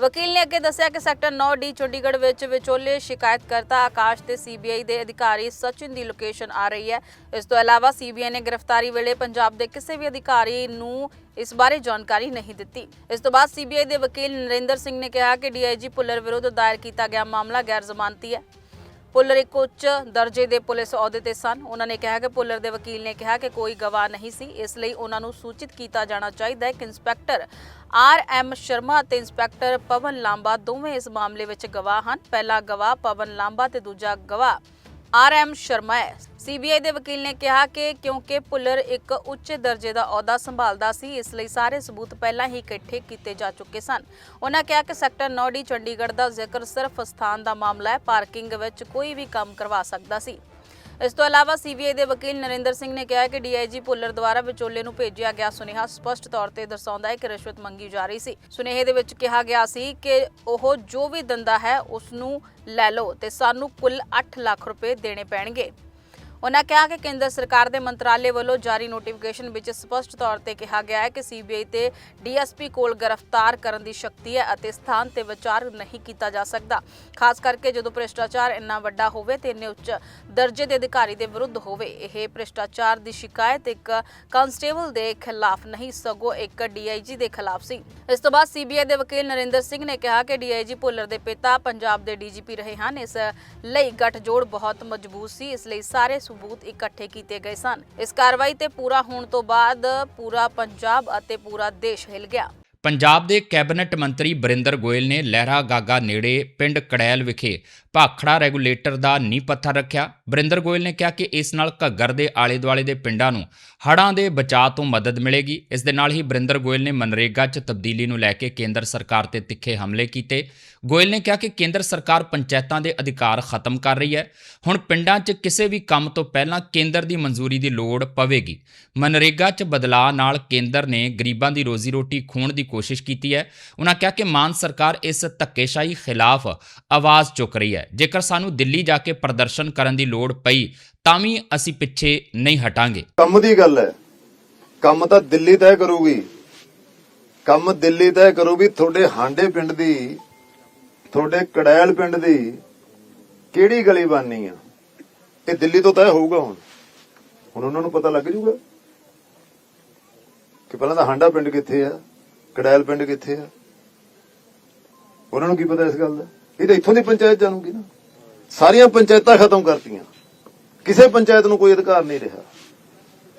ਵਕੀਲ ਨੇ ਅੱਗੇ ਦੱਸਿਆ ਕਿ ਸੈਕਟਰ 9D ਚੰਡੀਗੜ੍ਹ ਵਿੱਚ ਵਿਚੋਲੇ ਸ਼ਿਕਾਇਤਕਰਤਾ ਆਕਾਸ਼ ਤੇ ਸੀਬੀਆਈ ਦੇ ਅਧਿਕਾਰੀ ਸਚਿਨ ਦੀ ਲੋਕੇਸ਼ਨ ਆ ਰਹੀ ਹੈ। ਇਸ ਤੋਂ ਇਲਾਵਾ ਸੀਬੀਆਈ ਨੇ ਗ੍ਰਿਫਤਾਰੀ ਵੇਲੇ ਪੰਜਾਬ ਦੇ ਕਿਸੇ ਵੀ ਅਧਿਕਾਰੀ ਨੂੰ ਇਸ ਬਾਰੇ ਜਾਣਕਾਰੀ ਨਹੀਂ ਦਿੱਤੀ। ਇਸ ਤੋਂ ਬਾਅਦ ਸੀਬੀਆਈ ਦੇ ਵਕੀਲ ਨਰਿੰਦਰ ਸਿੰਘ ਨੇ ਕਿਹਾ ਕਿ ਡੀਆਈਜੀ ਪੁੱਲਰ ਵਿਰੁੱਧ ਦਾਇਰ ਕੀਤਾ ਗਿਆ ਮਾਮਲਾ ਗੈਰ ਜ਼ਮਾਨਤੀ ਹੈ। ਪੁੱਲਰ ਇੱਕ ਉੱਚ ਦਰਜੇ ਦੇ ਪੁਲਿਸ ਅਹੁਦੇ ਤੇ ਸਨ। ਉਹਨਾਂ ਨੇ ਕਿਹਾ ਕਿ ਪੁੱਲਰ ਦੇ ਵਕੀਲ ਨੇ ਕਿਹਾ ਕਿ ਕੋਈ ਗਵਾਹ ਨਹੀਂ ਸੀ। ਇਸ ਲਈ ਉਹਨਾਂ ਨੂੰ ਸੂਚਿਤ ਕੀਤਾ ਜਾਣਾ ਚਾਹੀਦਾ ਹੈ ਕਿ ਇੰਸਪੈਕਟਰ ਆਰ ਐਮ ਸ਼ਰਮਾ ਅਤੇ ਇੰਸਪੈਕਟਰ ਪਵਨ ਲਾਂਬਾ ਦੋਵੇਂ ਇਸ ਮਾਮਲੇ ਵਿੱਚ ਗਵਾਹ ਹਨ। ਪਹਿਲਾ ਗਵਾਹ ਪਵਨ ਲਾਂਬਾ ਤੇ ਦੂਜਾ ਗਵਾਹ ਆਰ ਐਮ ਸ਼ਰਮਾ ਹੈ। ਸੀਬੀਆਈ ਦੇ ਵਕੀਲ ਨੇ ਕਿਹਾ ਕਿ ਕਿਉਂਕਿ ਪੁੱਲਰ ਇੱਕ ਉੱਚ ਦਰਜੇ ਦਾ ਅਹੁਦਾ ਸੰਭਾਲਦਾ ਸੀ, ਇਸ ਲਈ ਸਾਰੇ ਸਬੂਤ ਪਹਿਲਾਂ ਹੀ ਇਕੱਠੇ ਕੀਤੇ ਜਾ ਚੁੱਕੇ ਸਨ। ਉਹਨਾਂ ਕਿਹਾ ਕਿ ਸੈਕਟਰ 9D ਚੰਡੀਗੜ੍ਹ ਦਾ ਜ਼ਿਕਰ ਸਿਰਫ ਸਥਾਨ ਦਾ ਮਾਮਲਾ ਹੈ, ਪਾਰਕਿੰਗ ਵਿੱਚ ਕੋਈ ਵੀ ਕੰਮ ਕਰਵਾ ਸਕਦਾ ਸੀ। ਇਸ ਤੋਂ ਇਲਾਵਾ ਸੀਬੀਆਈ ਦੇ ਵਕੀਲ ਨਰਿੰਦਰ ਸਿੰਘ ਨੇ ਕਿਹਾ ਕਿ ਡੀਆਈਜੀ ਪੁੱਲਰ ਦੁਆਰਾ ਵਿਚੋਲੇ ਨੂੰ ਭੇਜਿਆ ਗਿਆ ਸੁਨੇਹਾ ਸਪਸ਼ਟ ਤੌਰ ਤੇ ਦਰਸਾਉਂਦਾ ਹੈ ਕਿ ਰਿਸ਼ਵਤ ਮੰਗੀ ਜਾ ਰਹੀ ਸੀ। ਸੁਨੇਹੇ ਦੇ ਵਿੱਚ ਕਿਹਾ ਗਿਆ ਸੀ ਕਿ ਉਹ ਜੋ ਵੀ ਦੰਦਾ ਹੈ ਉਸ ਨੂੰ ਲੈ ਲਓ ਤੇ ਸਾਨੂੰ ਕੁੱਲ 8 ਲੱਖ ਰੁਪਏ ਦੇਣੇ ਪੈਣਗੇ। ਉਹਨਾਂ ਕਿਹਾ ਕਿ ਕੇਂਦਰ ਸਰਕਾਰ ਦੇ ਮੰਤਰਾਲੇ ਵੱਲੋਂ ਜਾਰੀ ਨੋਟੀਫਿਕੇਸ਼ਨ ਵਿੱਚ ਸਪਸ਼ਟ ਤੌਰ ਤੇ ਕਿਹਾ ਗਿਆ ਹੈ ਕਿ ਸੀਬੀਆਈ ਤੇ ਡੀਐਸਪੀ ਕੋਲ ਗ੍ਰਿਫਤਾਰ ਕਰਨ ਦੀ ਸ਼ਕਤੀ ਹੈ ਅਤੇ ਸਥਾਨ ਤੇ ਵਿਚਾਰ ਨਹੀਂ ਕੀਤਾ ਜਾ ਸਕਦਾ। ਖਾਸ ਕਰਕੇ ਜਦੋਂ ਭ੍ਰਿਸ਼ਟਾਚਾਰ ਇੰਨਾ ਵੱਡਾ ਹੋਵੇ ਤੇ ਇੰਨੇ ਉੱਚ ਦਰਜੇ ਦੇ ਅਧਿਕਾਰੀ ਦੇ ਵਿਰੁੱਧ ਹੋਵੇ, ਇਹ ਭ੍ਰਿਸ਼ਟਾਚਾਰ ਦੀ ਸ਼ਿਕਾਇਤ ਇੱਕ ਕਾਂਸਟੇਬਲ ਦੇ ਖਿਲਾਫ ਨਹੀਂ, ਸਗੋਂ ਇੱਕ ਡੀਆਈਜੀ ਦੇ ਖਿਲਾਫ ਸੀ। ਇਸ ਤੋਂ ਬਾਅਦ ਸੀਬੀਆਈ ਦੇ ਵਕੀਲ ਨਰਿੰਦਰ ਸਿੰਘ ਨੇ ਕਿਹਾ ਕਿ ਡੀਆਈਜੀ ਭੁੱਲਰ ਦੇ ਪਿਤਾ ਪੰਜਾਬ ਦੇ ਡੀਜੀਪੀ ਰਹੇ ਹਨ। ਇਸ ਲਈ ਗੱਠਜੋੜ ਬਹੁਤ ਮਜ਼ਬੂਤ ਸੀ। ਇਸ ਲਈ ਸਾਰੇ ਸਬੂਤ ਇਕੱਠੇ ਕੀਤੇ ਗਏ ਸਨ। ਇਸ ਕਾਰਵਾਈ ਤੇ ਪੂਰਾ ਹੋਣ ਤੋਂ ਬਾਅਦ ਪੂਰਾ ਪੰਜਾਬ ਅਤੇ ਪੂਰਾ ਦੇਸ਼ ਹਿਲ ਗਿਆ। ਪੰਜਾਬ ਦੇ ਕੈਬਨਿਟ ਮੰਤਰੀ ਬਰਿੰਦਰ ਗੋਇਲ ਨੇ ਲਹਿਰਾ ਗਾਗਾ ਨੇੜੇ ਪਿੰਡ ਕੜੈਲ ਵਿਖੇ ਭਾਖੜਾ ਰੈਗੂਲੇਟਰ ਦਾ ਨੀਂਹ ਪੱਥਰ ਰੱਖਿਆ। ਬਰਿੰਦਰ ਗੋਇਲ ਨੇ ਕਿਹਾ ਕਿ ਇਸ ਨਾਲ ਘੱਗਰ ਦੇ ਆਲੇ ਦੁਆਲੇ ਦੇ ਪਿੰਡਾਂ ਨੂੰ ਹੜ੍ਹਾਂ ਦੇ ਬਚਾਅ ਤੋਂ ਮਦਦ ਮਿਲੇਗੀ। ਇਸ ਦੇ ਨਾਲ ਹੀ ਬਰਿੰਦਰ ਗੋਇਲ ਨੇ ਮਨਰੇਗਾ 'ਚ ਤਬਦੀਲੀ ਨੂੰ ਲੈ ਕੇ ਕੇਂਦਰ ਸਰਕਾਰ ਤੇ ਤਿੱਖੇ ਹਮਲੇ ਕੀਤੇ। ਗੋਇਲ ਨੇ ਕਿਹਾ ਕਿ ਕੇਂਦਰ ਸਰਕਾਰ ਪੰਚਾਇਤਾਂ ਦੇ ਅਧਿਕਾਰ ਖਤਮ ਕਰ ਰਹੀ ਹੈ। ਹੁਣ ਪਿੰਡਾਂ 'ਚ ਕਿਸੇ ਵੀ ਕੰਮ ਤੋਂ ਪਹਿਲਾਂ ਕੇਂਦਰ ਦੀ ਮਨਜ਼ੂਰੀ ਦੀ ਲੋੜ ਪਵੇਗੀ। ਮਨਰੇਗਾ 'ਚ ਬਦਲਾਅ ਨਾਲ ਕੇਂਦਰ ਨੇ ਗਰੀਬਾਂ ਦੀ ਰੋਜ਼ੀ ਰੋਟੀ ਖੋਣ ਦੀ ਕੋਸ਼ਿਸ਼ ਕੀਤੀ ਹੈ। ਉਹਨਾਂ ਕਿਹਾ ਕਿ ਮਾਨ ਸਰਕਾਰ ਇਸ ਧੱਕੇਸ਼ਾਹੀ ਖਿਲਾਫ ਆਵਾਜ਼ ਚੁੱਕ ਰਹੀ ਹੈ। ਜੇਕਰ ਸਾਨੂੰ ਦਿੱਲੀ ਜਾ ਕੇ ਪ੍ਰਦਰਸ਼ਨ ਕਰਨ ਦੀ ਲੋੜ ਪਈ, ਤਾਂ ਵੀ ਅਸੀਂ ਪਿੱਛੇ ਨਹੀਂ ਹਟਾਂਗੇ। ਕੰਮ ਦੀ ਗੱਲ ਹੈ। ਕੰਮ ਤਾਂ ਦਿੱਲੀ ਤੈਅ ਕਰੂਗੀ। ਕੰਮ ਦਿੱਲੀ ਤੈਅ ਕਰੂਗੀ। ਤੁਹਾਡੇ ਹਾਂਡੇ ਪਿੰਡ ਦੀ, ਤੁਹਾਡੇ ਕੜੈਲ ਪਿੰਡ ਦੀ ਕਿਹੜੀ ਗਲੀ ਬਣਨੀ ਆ? ਇਹ ਦਿੱਲੀ ਤੋਂ ਤੈਅ ਹੋਊਗਾ ਹੁਣ। ਹੁਣ ਉਹਨਾਂ ਨੂੰ ਪਤਾ ਲੱਗ ਜੂਗਾ ਕਿ ਪਹਿਲਾਂ ਤਾਂ ਹਾਂਡਾ ਪਿੰਡ ਕਿੱਥੇ ਆ? ਕੜੈਲ ਪਿੰਡ ਕਿੱਥੇ ਆ? ਉਹਨਾਂ ਨੂੰ ਕੀ ਪਤਾ ਇਸ ਗੱਲ ਦਾ? ਇਹ ਤਾਂ ਇੱਥੋਂ ਦੀ ਪੰਚਾਇਤ ਜਾਣੂਗੀ ਨਾ। ਸਾਰੀਆਂ ਪੰਚਾਇਤਾਂ ਖਤਮ ਕਰਤੀਆਂ। ਕਿਸੇ ਪੰਚਾਇਤ ਨੂੰ ਕੋਈ ਅਧਿਕਾਰ ਨਹੀਂ ਰਿਹਾ।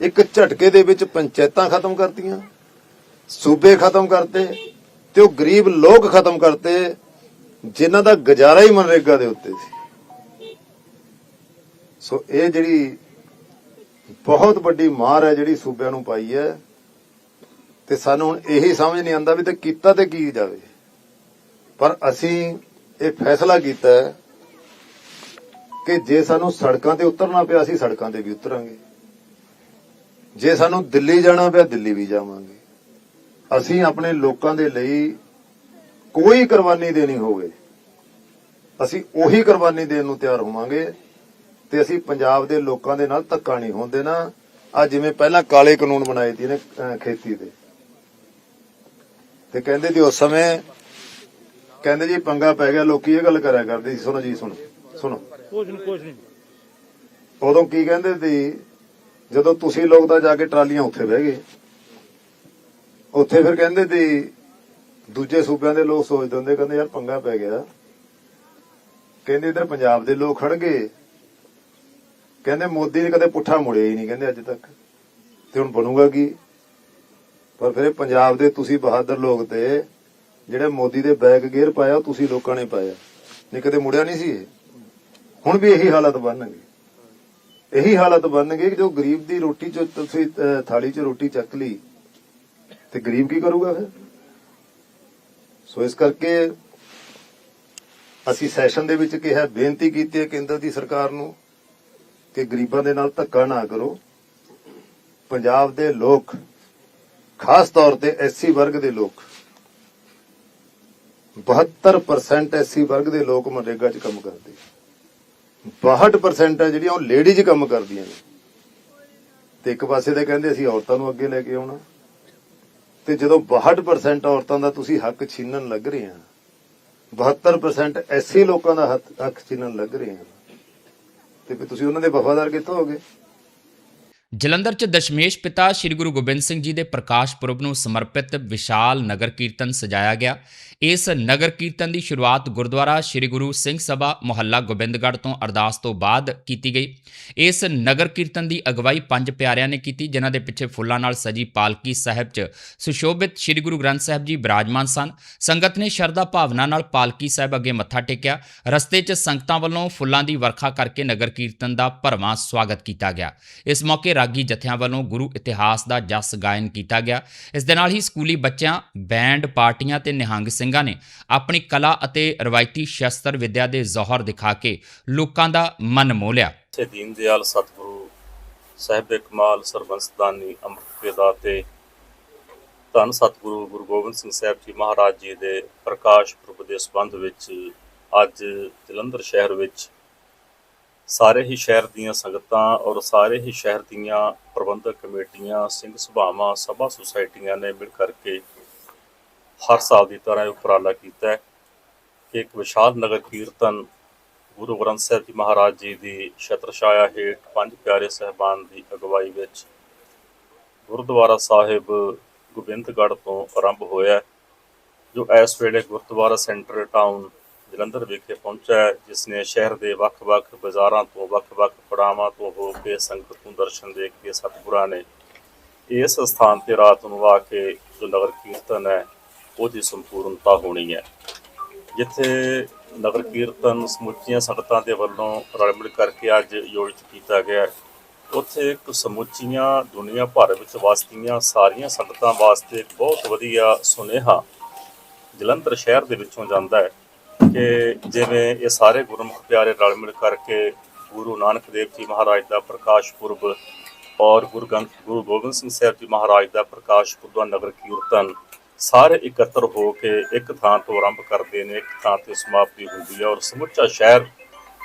ਇੱਕ ਝਟਕੇ ਦੇ ਵਿੱਚ ਪੰਚਾਇਤਾਂ ਖਤਮ ਕਰਤੀਆਂ। ਸੂਬੇ ਖਤਮ ਕਰਤੇ ਤੇ ਉਹ ਗਰੀਬ ਲੋਕ ਖਤਮ ਕਰਤੇ, ਜਿਨ੍ਹਾਂ ਦਾ ਗੁਜ਼ਾਰਾ ਹੀ ਮਨਰੇਗਾ ਦੇ ਉੱਤੇ ਸੀ। ਸੋ ਇਹ ਜਿਹੜੀ ਬਹੁਤ ਵੱਡੀ ਮਾਰ ਹੈ ਜਿਹੜੀ ਸੂਬਿਆਂ ਨੂੰ ਪਾਈ ਹੈ ਤੇ ਸਾਨੂੰ ਹੁਣ ਇਹੀ ਸਮਝ ਨਹੀਂ ਆਉਂਦਾ ਵੀ ਤੇ ਕੀਤਾ ਤੇ ਕੀ ਜਾਵੇ। ਪਰ ਅਸੀਂ ਇਹ ਫੈਸਲਾ ਕੀਤਾ ਕਿ ਜੇ ਸਾਨੂੰ ਸੜਕਾਂ ਤੇ ਉਤਰਨਾ ਪਿਆ, ਅਸੀਂ ਸੜਕਾਂ ਤੇ ਵੀ ਉਤਰਾਂਗੇ। ਜੇ ਸਾਨੂੰ ਦਿੱਲੀ ਜਾਣਾ ਪਿਆ, ਦਿੱਲੀ ਵੀ ਜਾਵਾਂਗੇ। ਅਸੀਂ ਆਪਣੇ ਲੋਕਾਂ ਦੇ ਲਈ ਕੋਈ ਕੁਰਬਾਨੀ ਦੇਣੀ ਹੋਵੇ, ਅਸੀਂ ਉਹੀ ਕੁਰਬਾਨੀ ਦੇਣ ਨੂੰ ਤਿਆਰ ਹੋਵਾਂਗੇ ਤੇ ਅਸੀਂ ਪੰਜਾਬ ਦੇ ਲੋਕਾਂ ਦੇ ਨਾਲ ਧੱਕਾ ਨਹੀਂ ਹੁੰਦੇ ਨਾ ਆ ਜਿਵੇਂ ਪਹਿਲਾਂ ਕਾਲੇ ਕਾਨੂੰਨ ਬਣਾਏ ਸੀ ਨੇ ਖੇਤੀ ਦੇ। ਤੇ ਕਹਿੰਦੇ ਸੀ ਉਸ ਸਮੇਂ ਕਹਿੰਦੇ ਜੀ ਪੰਗਾ ਪੈ ਗਿਆ ਲੋਕੀ ਇਹ ਗੱਲ ਕਰਿਆ ਕਰਦੇ ਸੀ। ਸੁਣੋ ਜੀ ਸੁਣੋ ਸੁਣੋ। ਕੁਝ ਨਹੀਂ ਕੁਝ ਨਹੀਂ ਉਦੋਂ ਕੀ ਕਹਿੰਦੇ ਸੀ? ਜਦੋਂ ਤੁਸੀਂ ਲੋਕ ਤਾਂ ਜਾ ਕੇ ਟਰਾਲੀਆਂ ਉੱਥੇ ਬਹਿ ਗਏ। ਉੱਥੇ ਫਿਰ ਕਹਿੰਦੇ ਸੀ ਦੂਜੇ ਸੂਬਿਆਂ ਦੇ ਲੋਕ ਸੋਚਦੇ ਹੁੰਦੇ ਕਹਿੰਦੇ ਯਾਰ ਪੰਗਾ ਪੈ ਗਿਆ। ਕਹਿੰਦੇ ਇਧਰ ਪੰਜਾਬ ਦੇ ਲੋਕ ਖੜ ਗਏ ਕਹਿੰਦੇ ਮੋਦੀ ਨੇ ਕਦੇ ਪੁੱਠਾ ਮੁੜਿਆ ਹੀ ਨਹੀਂ ਕਹਿੰਦੇ ਅੱਜ ਤੱਕ। ਤੇ ਹੁਣ ਬਣੂਗਾ ਕੀ? ਪਰ ਫਿਰ ਪੰਜਾਬ ਦੇ ਤੁਸੀਂ ਬਹਾਦਰ ਲੋਕ ਤੇ ਜਿਹੜੇ ਮੋਦੀ ਦੇ ਬੈਕ ਗੇਅਰ ਪਾਇਆ ਤੁਸੀਂ ਲੋਕਾਂ ਨੇ ਪਾਇਆ। ਨਹੀਂ, ਕਦੇ ਮੁੜਿਆ ਨਹੀਂ ਸੀ ਇਹ। ਹੁਣ ਵੀ ਇਹੀ ਹਾਲਤ ਬਣਨਗੇ। ਇਹੀ ਹਾਲਤ ਬਣਨਗੇ ਕਿ ਜੋ ਗਰੀਬ ਦੀ ਰੋਟੀ ਚ ਤੁਸੀਂ ਥਾਲੀ 'ਚ ਰੋਟੀ ਚੱਕ ਲਈ, ਤੇ ਗਰੀਬ ਕੀ ਕਰੂਗਾ ਫਿਰ? ਸੋ ਇਸ ਕਰਕੇ ਅਸੀਂ ਸੈਸ਼ਨ ਦੇ ਵਿੱਚ ਕਿਹਾ, ਬੇਨਤੀ ਕੀਤੀ ਹੈ ਕੇਂਦਰ ਦੀ ਸਰਕਾਰ ਨੂੰ ਕਿ ਗਰੀਬਾਂ ਦੇ ਨਾਲ ਧੱਕਾ ਨਾ ਕਰੋ। ਪੰਜਾਬ ਦੇ ਲੋਕ ਖਾਸ ਤੌਰ ਤੇ ਐਸਸੀ ਵਰਗ ਦੇ ਲੋਕ। 72% ਐਸਸੀ ਵਰਗ ਦੇ ਲੋਕ ਮਨਰੇਗਾ 'ਚ ਕੰਮ ਕਰਦੇ। 62% ਹੈ ਜਿਹੜੀਆਂ ਉਹ ਲੇਡੀਜ਼ ਕੰਮ ਕਰਦੀਆਂ ਨੇ। ਤੇ ਇੱਕ ਪਾਸੇ ਤੇ ਕਹਿੰਦੇ ਅਸੀਂ ਔਰਤਾਂ ਨੂੰ ਅੱਗੇ ਲੈ ਕੇ ਆਉਣਾ। ਤੇ ਜਦੋਂ 62% ਔਰਤਾਂ ਦਾ ਤੁਸੀਂ ਹੱਕ ਛੀਨਣ ਲੱਗ ਰਹੇ ਆ 72% ਐਸੀ ਲੋਕਾਂ ਦਾ ਹੱਕ ਹੱਕ ਛੀਨਣ ਲੱਗ ਰਹੇ ਆ, ਤੇ ਫਿਰ ਤੁਸੀਂ ਉਹਨਾਂ ਦੇ ਵਫਾਦਾਰ ਕਿੱਥੋਂ ਹੋਗੇ? ਜਲੰਧਰ 'ਚ ਦਸ਼ਮੇਸ਼ ਪਿਤਾ ਸ੍ਰੀ ਗੁਰੂ ਗੋਬਿੰਦ ਸਿੰਘ ਜੀ ਦੇ ਪ੍ਰਕਾਸ਼ ਪੁਰਬ ਨੂੰ ਸਮਰਪਿਤ ਵਿਸ਼ਾਲ ਨਗਰ ਕੀਰਤਨ ਸਜਾਇਆ ਗਿਆ। ਇਸ ਨਗਰ ਕੀਰਤਨ ਦੀ ਸ਼ੁਰੂਆਤ ਗੁਰਦੁਆਰਾ ਸ੍ਰੀ ਗੁਰੂ ਸਿੰਘ ਸਭਾ ਮੁਹੱਲਾ ਗੋਬਿੰਦਗੜ੍ਹ ਤੋਂ ਅਰਦਾਸ ਤੋਂ ਬਾਅਦ ਕੀਤੀ ਗਈ। ਇਸ ਨਗਰ ਕੀਰਤਨ ਦੀ ਅਗਵਾਈ ਪੰਜ ਪਿਆਰਿਆਂ ਨੇ ਕੀਤੀ, ਜਿਨ੍ਹਾਂ ਦੇ ਪਿੱਛੇ ਫੁੱਲਾਂ ਨਾਲ ਸਜੀ ਪਾਲਕੀ ਸਾਹਿਬ 'ਚ ਸੁਸ਼ੋਭਿਤ ਸ੍ਰੀ ਗੁਰੂ ਗ੍ਰੰਥ ਸਾਹਿਬ ਜੀ ਬਿਰਾਜਮਾਨ ਸਨ। ਸੰਗਤ ਨੇ ਸ਼ਰਧਾ ਭਾਵਨਾ ਨਾਲ ਪਾਲਕੀ ਸਾਹਿਬ ਅੱਗੇ ਮੱਥਾ ਟੇਕਿਆ। ਰਸਤੇ 'ਚ ਸੰਗਤਾਂ ਵੱਲੋਂ ਫੁੱਲਾਂ ਦੀ ਵਰਖਾ ਕਰਕੇ ਨਗਰ ਕੀਰਤਨ ਦਾ ਭਰਵਾਂ ਸਵਾਗਤ ਕੀਤਾ ਗਿਆ। ਇਸ ਮੌਕੇ ਰਾਗੀ ਜਥਿਆਂ ਵੱਲੋਂ ਗੁਰੂ ਇਤਿਹਾਸ ਦਾ ਜਸ ਗਾਇਨ ਕੀਤਾ ਗਿਆ। ਇਸ ਦੇ ਨਾਲ ਹੀ ਸਕੂਲੀ ਬੱਚਿਆਂ, ਬੈਂਡ ਪਾਰਟੀਆਂ ਤੇ ਨਿਹੰਗ ਸਿੰਘਾਂ ਨੇ ਆਪਣੀ ਕਲਾ ਅਤੇ ਰਵਾਇਤੀ ਸ਼ਸਤਰ ਵਿੱਦਿਆ ਦੇ ਜ਼ੋਹਰ ਦਿਖਾ ਕੇ ਲੋਕਾਂ ਦਾ ਮਨ ਮੋਹ ਲਿਆ। ਸੇ ਦੀਨ ਦਿਆਲ ਸਤਿਗੁਰੂ ਸਾਹਿਬ ਕਮਾਲ ਸਰਬੰਸਦਾਨੀ ਅੰਮ੍ਰਿਤ ਵੇਦਾ ਤੇ ਧੰਨ ਸਤਿਗੁਰੂ ਗੁਰੂ ਗੋਬਿੰਦ ਸਿੰਘ ਸਾਹਿਬ ਜੀ ਮਹਾਰਾਜ ਜੀ ਦੇ ਪ੍ਰਕਾਸ਼ ਪੁਰਬ ਦੇ ਸੰਬੰਧ ਵਿੱਚ ਅੱਜ ਜਲੰਧਰ ਸ਼ਹਿਰ ਵਿੱਚ ਸਾਰੇ ਹੀ ਸ਼ਹਿਰ ਦੀਆਂ ਸੰਗਤਾਂ ਔਰ ਸਾਰੇ ਹੀ ਸ਼ਹਿਰ ਦੀਆਂ ਪ੍ਰਬੰਧਕ ਕਮੇਟੀਆਂ, ਸਿੰਘ ਸਭਾਵਾਂ, ਸਭਾ ਸੁਸਾਇਟੀਆਂ ਨੇ ਮਿਲ ਕਰਕੇ ਹਰ ਸਾਲ ਦੀ ਤਰ੍ਹਾਂ ਇਹ ਉਪਰਾਲਾ ਕੀਤਾ ਹੈ ਕਿ ਇੱਕ ਵਿਸ਼ਾਲ ਨਗਰ ਕੀਰਤਨ ਗੁਰੂ ਗ੍ਰੰਥ ਸਾਹਿਬ ਜੀ ਮਹਾਰਾਜ ਜੀ ਦੀ ਛਤਰ ਛਾਇਆ ਹੇਠ ਪੰਜ ਪਿਆਰੇ ਸਹਿਬਾਨ ਦੀ ਅਗਵਾਈ ਵਿੱਚ ਗੁਰਦੁਆਰਾ ਸਾਹਿਬ ਗੋਬਿੰਦਗੜ੍ਹ ਤੋਂ ਆਰੰਭ ਹੋਇਆ ਜੋ ਇਸ ਵੇਲੇ ਗੁਰਦੁਆਰਾ ਸੈਂਟਰ ਟਾਊਨ ਜਲੰਧਰ ਵਿਖੇ ਪਹੁੰਚਿਆ ਜਿਸ ਨੇ ਸ਼ਹਿਰ ਦੇ ਵੱਖ-ਵੱਖ ਬਾਜ਼ਾਰਾਂ ਤੋਂ ਵੱਖ-ਵੱਖ ਪੜਾਵਾਂ ਤੋਂ ਹੋ ਕੇ ਸੰਗਤ ਨੂੰ ਦਰਸ਼ਨ ਦੇ ਕੇ ਸਤਿਗੁਰਾਂ ਨੇ ਇਸ ਸਥਾਨ ਤੇ ਰਾਤ ਨੂੰ ਆ ਕੇ ਜੋ ਨਗਰ ਕੀਰਤਨ ਹੈ, ਉਹਦੀ ਸੰਪੂਰਨਤਾ ਹੋਣੀ ਹੈ। ਜਿੱਥੇ ਨਗਰ ਕੀਰਤਨ ਸਮੁੱਚੀਆਂ ਸੰਗਤਾਂ ਦੇ ਵੱਲੋਂ ਰਲ ਮਿਲ ਕਰਕੇ ਅੱਜ ਆਯੋਜਿਤ ਕੀਤਾ ਗਿਆ ਉੱਥੇ ਇੱਕ ਸਮੁੱਚੀਆਂ ਦੁਨੀਆ ਭਰ ਵਿੱਚ ਵਸਦੀਆਂ ਸਾਰੀਆਂ ਸੰਗਤਾਂ ਵਾਸਤੇ ਬਹੁਤ ਵਧੀਆ ਸੁਨੇਹਾ ਜਲੰਧਰ ਸ਼ਹਿਰ ਦੇ ਵਿੱਚੋਂ ਜਾਂਦਾ ਹੈ। ਕਿ ਜਿਵੇਂ ਇਹ ਸਾਰੇ ਗੁਰਮੁਖ ਪਿਆਰੇ ਰਲ ਮਿਲ ਕਰਕੇ ਗੁਰੂ ਨਾਨਕ ਦੇਵ ਜੀ ਮਹਾਰਾਜ ਦਾ ਪ੍ਰਕਾਸ਼ ਪੁਰਬ ਔਰ ਗੁਰੂ ਗ੍ਰੰਥ ਗੁਰੂ ਗੋਬਿੰਦ ਸਿੰਘ ਸਾਹਿਬ ਜੀ ਮਹਾਰਾਜ ਦਾ ਪ੍ਰਕਾਸ਼ ਪੁਰਬ ਦਾ ਨਗਰ ਕੀਰਤਨ ਸਾਰੇ ਇਕੱਤਰ ਹੋ ਕੇ ਇੱਕ ਥਾਂ ਤੋਂ ਆਰੰਭ ਕਰਦੇ ਨੇ, ਇੱਕ ਥਾਂ ਤੇ ਸਮਾਪਤੀ ਹੁੰਦੀ ਹੈ ਔਰ ਸਮੁੱਚਾ ਸ਼ਹਿਰ,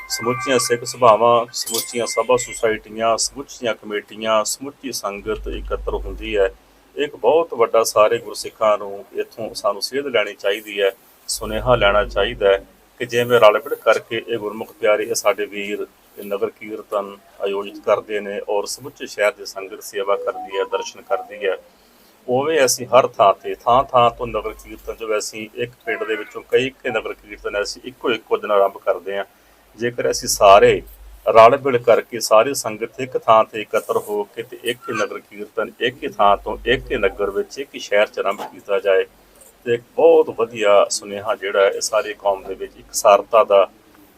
ਸਮੁੱਚੀਆਂ ਸਿੱਖ ਸਭਾਵਾਂ, ਸਮੁੱਚੀਆਂ ਸਭਾ ਸੁਸਾਇਟੀਆਂ, ਸਮੁੱਚੀਆਂ ਕਮੇਟੀਆਂ, ਸਮੁੱਚੀ ਸੰਗਤ ਇਕੱਤਰ ਹੁੰਦੀ ਹੈ। ਇੱਕ ਬਹੁਤ ਵੱਡਾ ਸਾਰੇ ਗੁਰਸਿੱਖਾਂ ਨੂੰ ਇੱਥੋਂ ਸਾਨੂੰ ਸੇਧ ਲੈਣੀ ਚਾਹੀਦੀ ਹੈ ਸੁਨੇਹਾ ਲੈਣਾ ਚਾਹੀਦਾ ਹੈ ਕਿ ਜਿਵੇਂ ਰਲ ਮਿਲ ਕਰਕੇ ਇਹ ਗੁਰਮੁਖ ਪਿਆਰੇ ਇਹ ਸਾਡੇ ਵੀਰ, ਇਹ ਨਗਰ ਕੀਰਤਨ ਆਯੋਜਿਤ ਕਰਦੇ ਨੇ ਔਰ ਸਮੁੱਚੇ ਸ਼ਹਿਰ ਦੀ ਸੰਗਤ ਸੇਵਾ ਕਰਦੀ ਹੈ, ਦਰਸ਼ਨ ਕਰਦੀ ਹੈ, ਉਵੇਂ ਅਸੀਂ ਹਰ ਥਾਂ ਤੇ, ਥਾਂ ਥਾਂ ਤੋਂ ਨਗਰ ਕੀਰਤਨ ਜੋ ਅਸੀਂ ਇੱਕ ਪਿੰਡ ਦੇ ਵਿੱਚੋਂ ਕਈ ਕਈ ਨਗਰ ਕੀਰਤਨ ਅਸੀਂ ਇੱਕੋ ਇੱਕੋ ਦਿਨ ਆਰੰਭ ਕਰਦੇ ਹਾਂ। ਜੇਕਰ ਅਸੀਂ ਸਾਰੇ ਰਲ ਮਿਲ ਕਰਕੇ ਸਾਰੀ ਸੰਗਤ ਇੱਕ ਥਾਂ ਤੇ ਇਕੱਤਰ ਹੋ ਕੇ ਤੇ ਇੱਕ ਹੀ ਨਗਰ ਕੀਰਤਨ ਇੱਕ ਹੀ ਥਾਂ ਤੋਂ ਇੱਕ ਹੀ ਨਗਰ ਵਿੱਚ ਇੱਕ ਹੀ ਸ਼ਹਿਰ ਚ ਆਰੰਭ ਕੀਤਾ ਜਾਏ ਤੇ ਇੱਕ ਬਹੁਤ ਵਧੀਆ ਸੁਨੇਹਾ ਜਿਹੜਾ ਇਹ ਸਾਰੀ ਕੌਮ ਦੇ ਵਿੱਚ ਇੱਕ ਸਾਰਤਾ ਦਾ,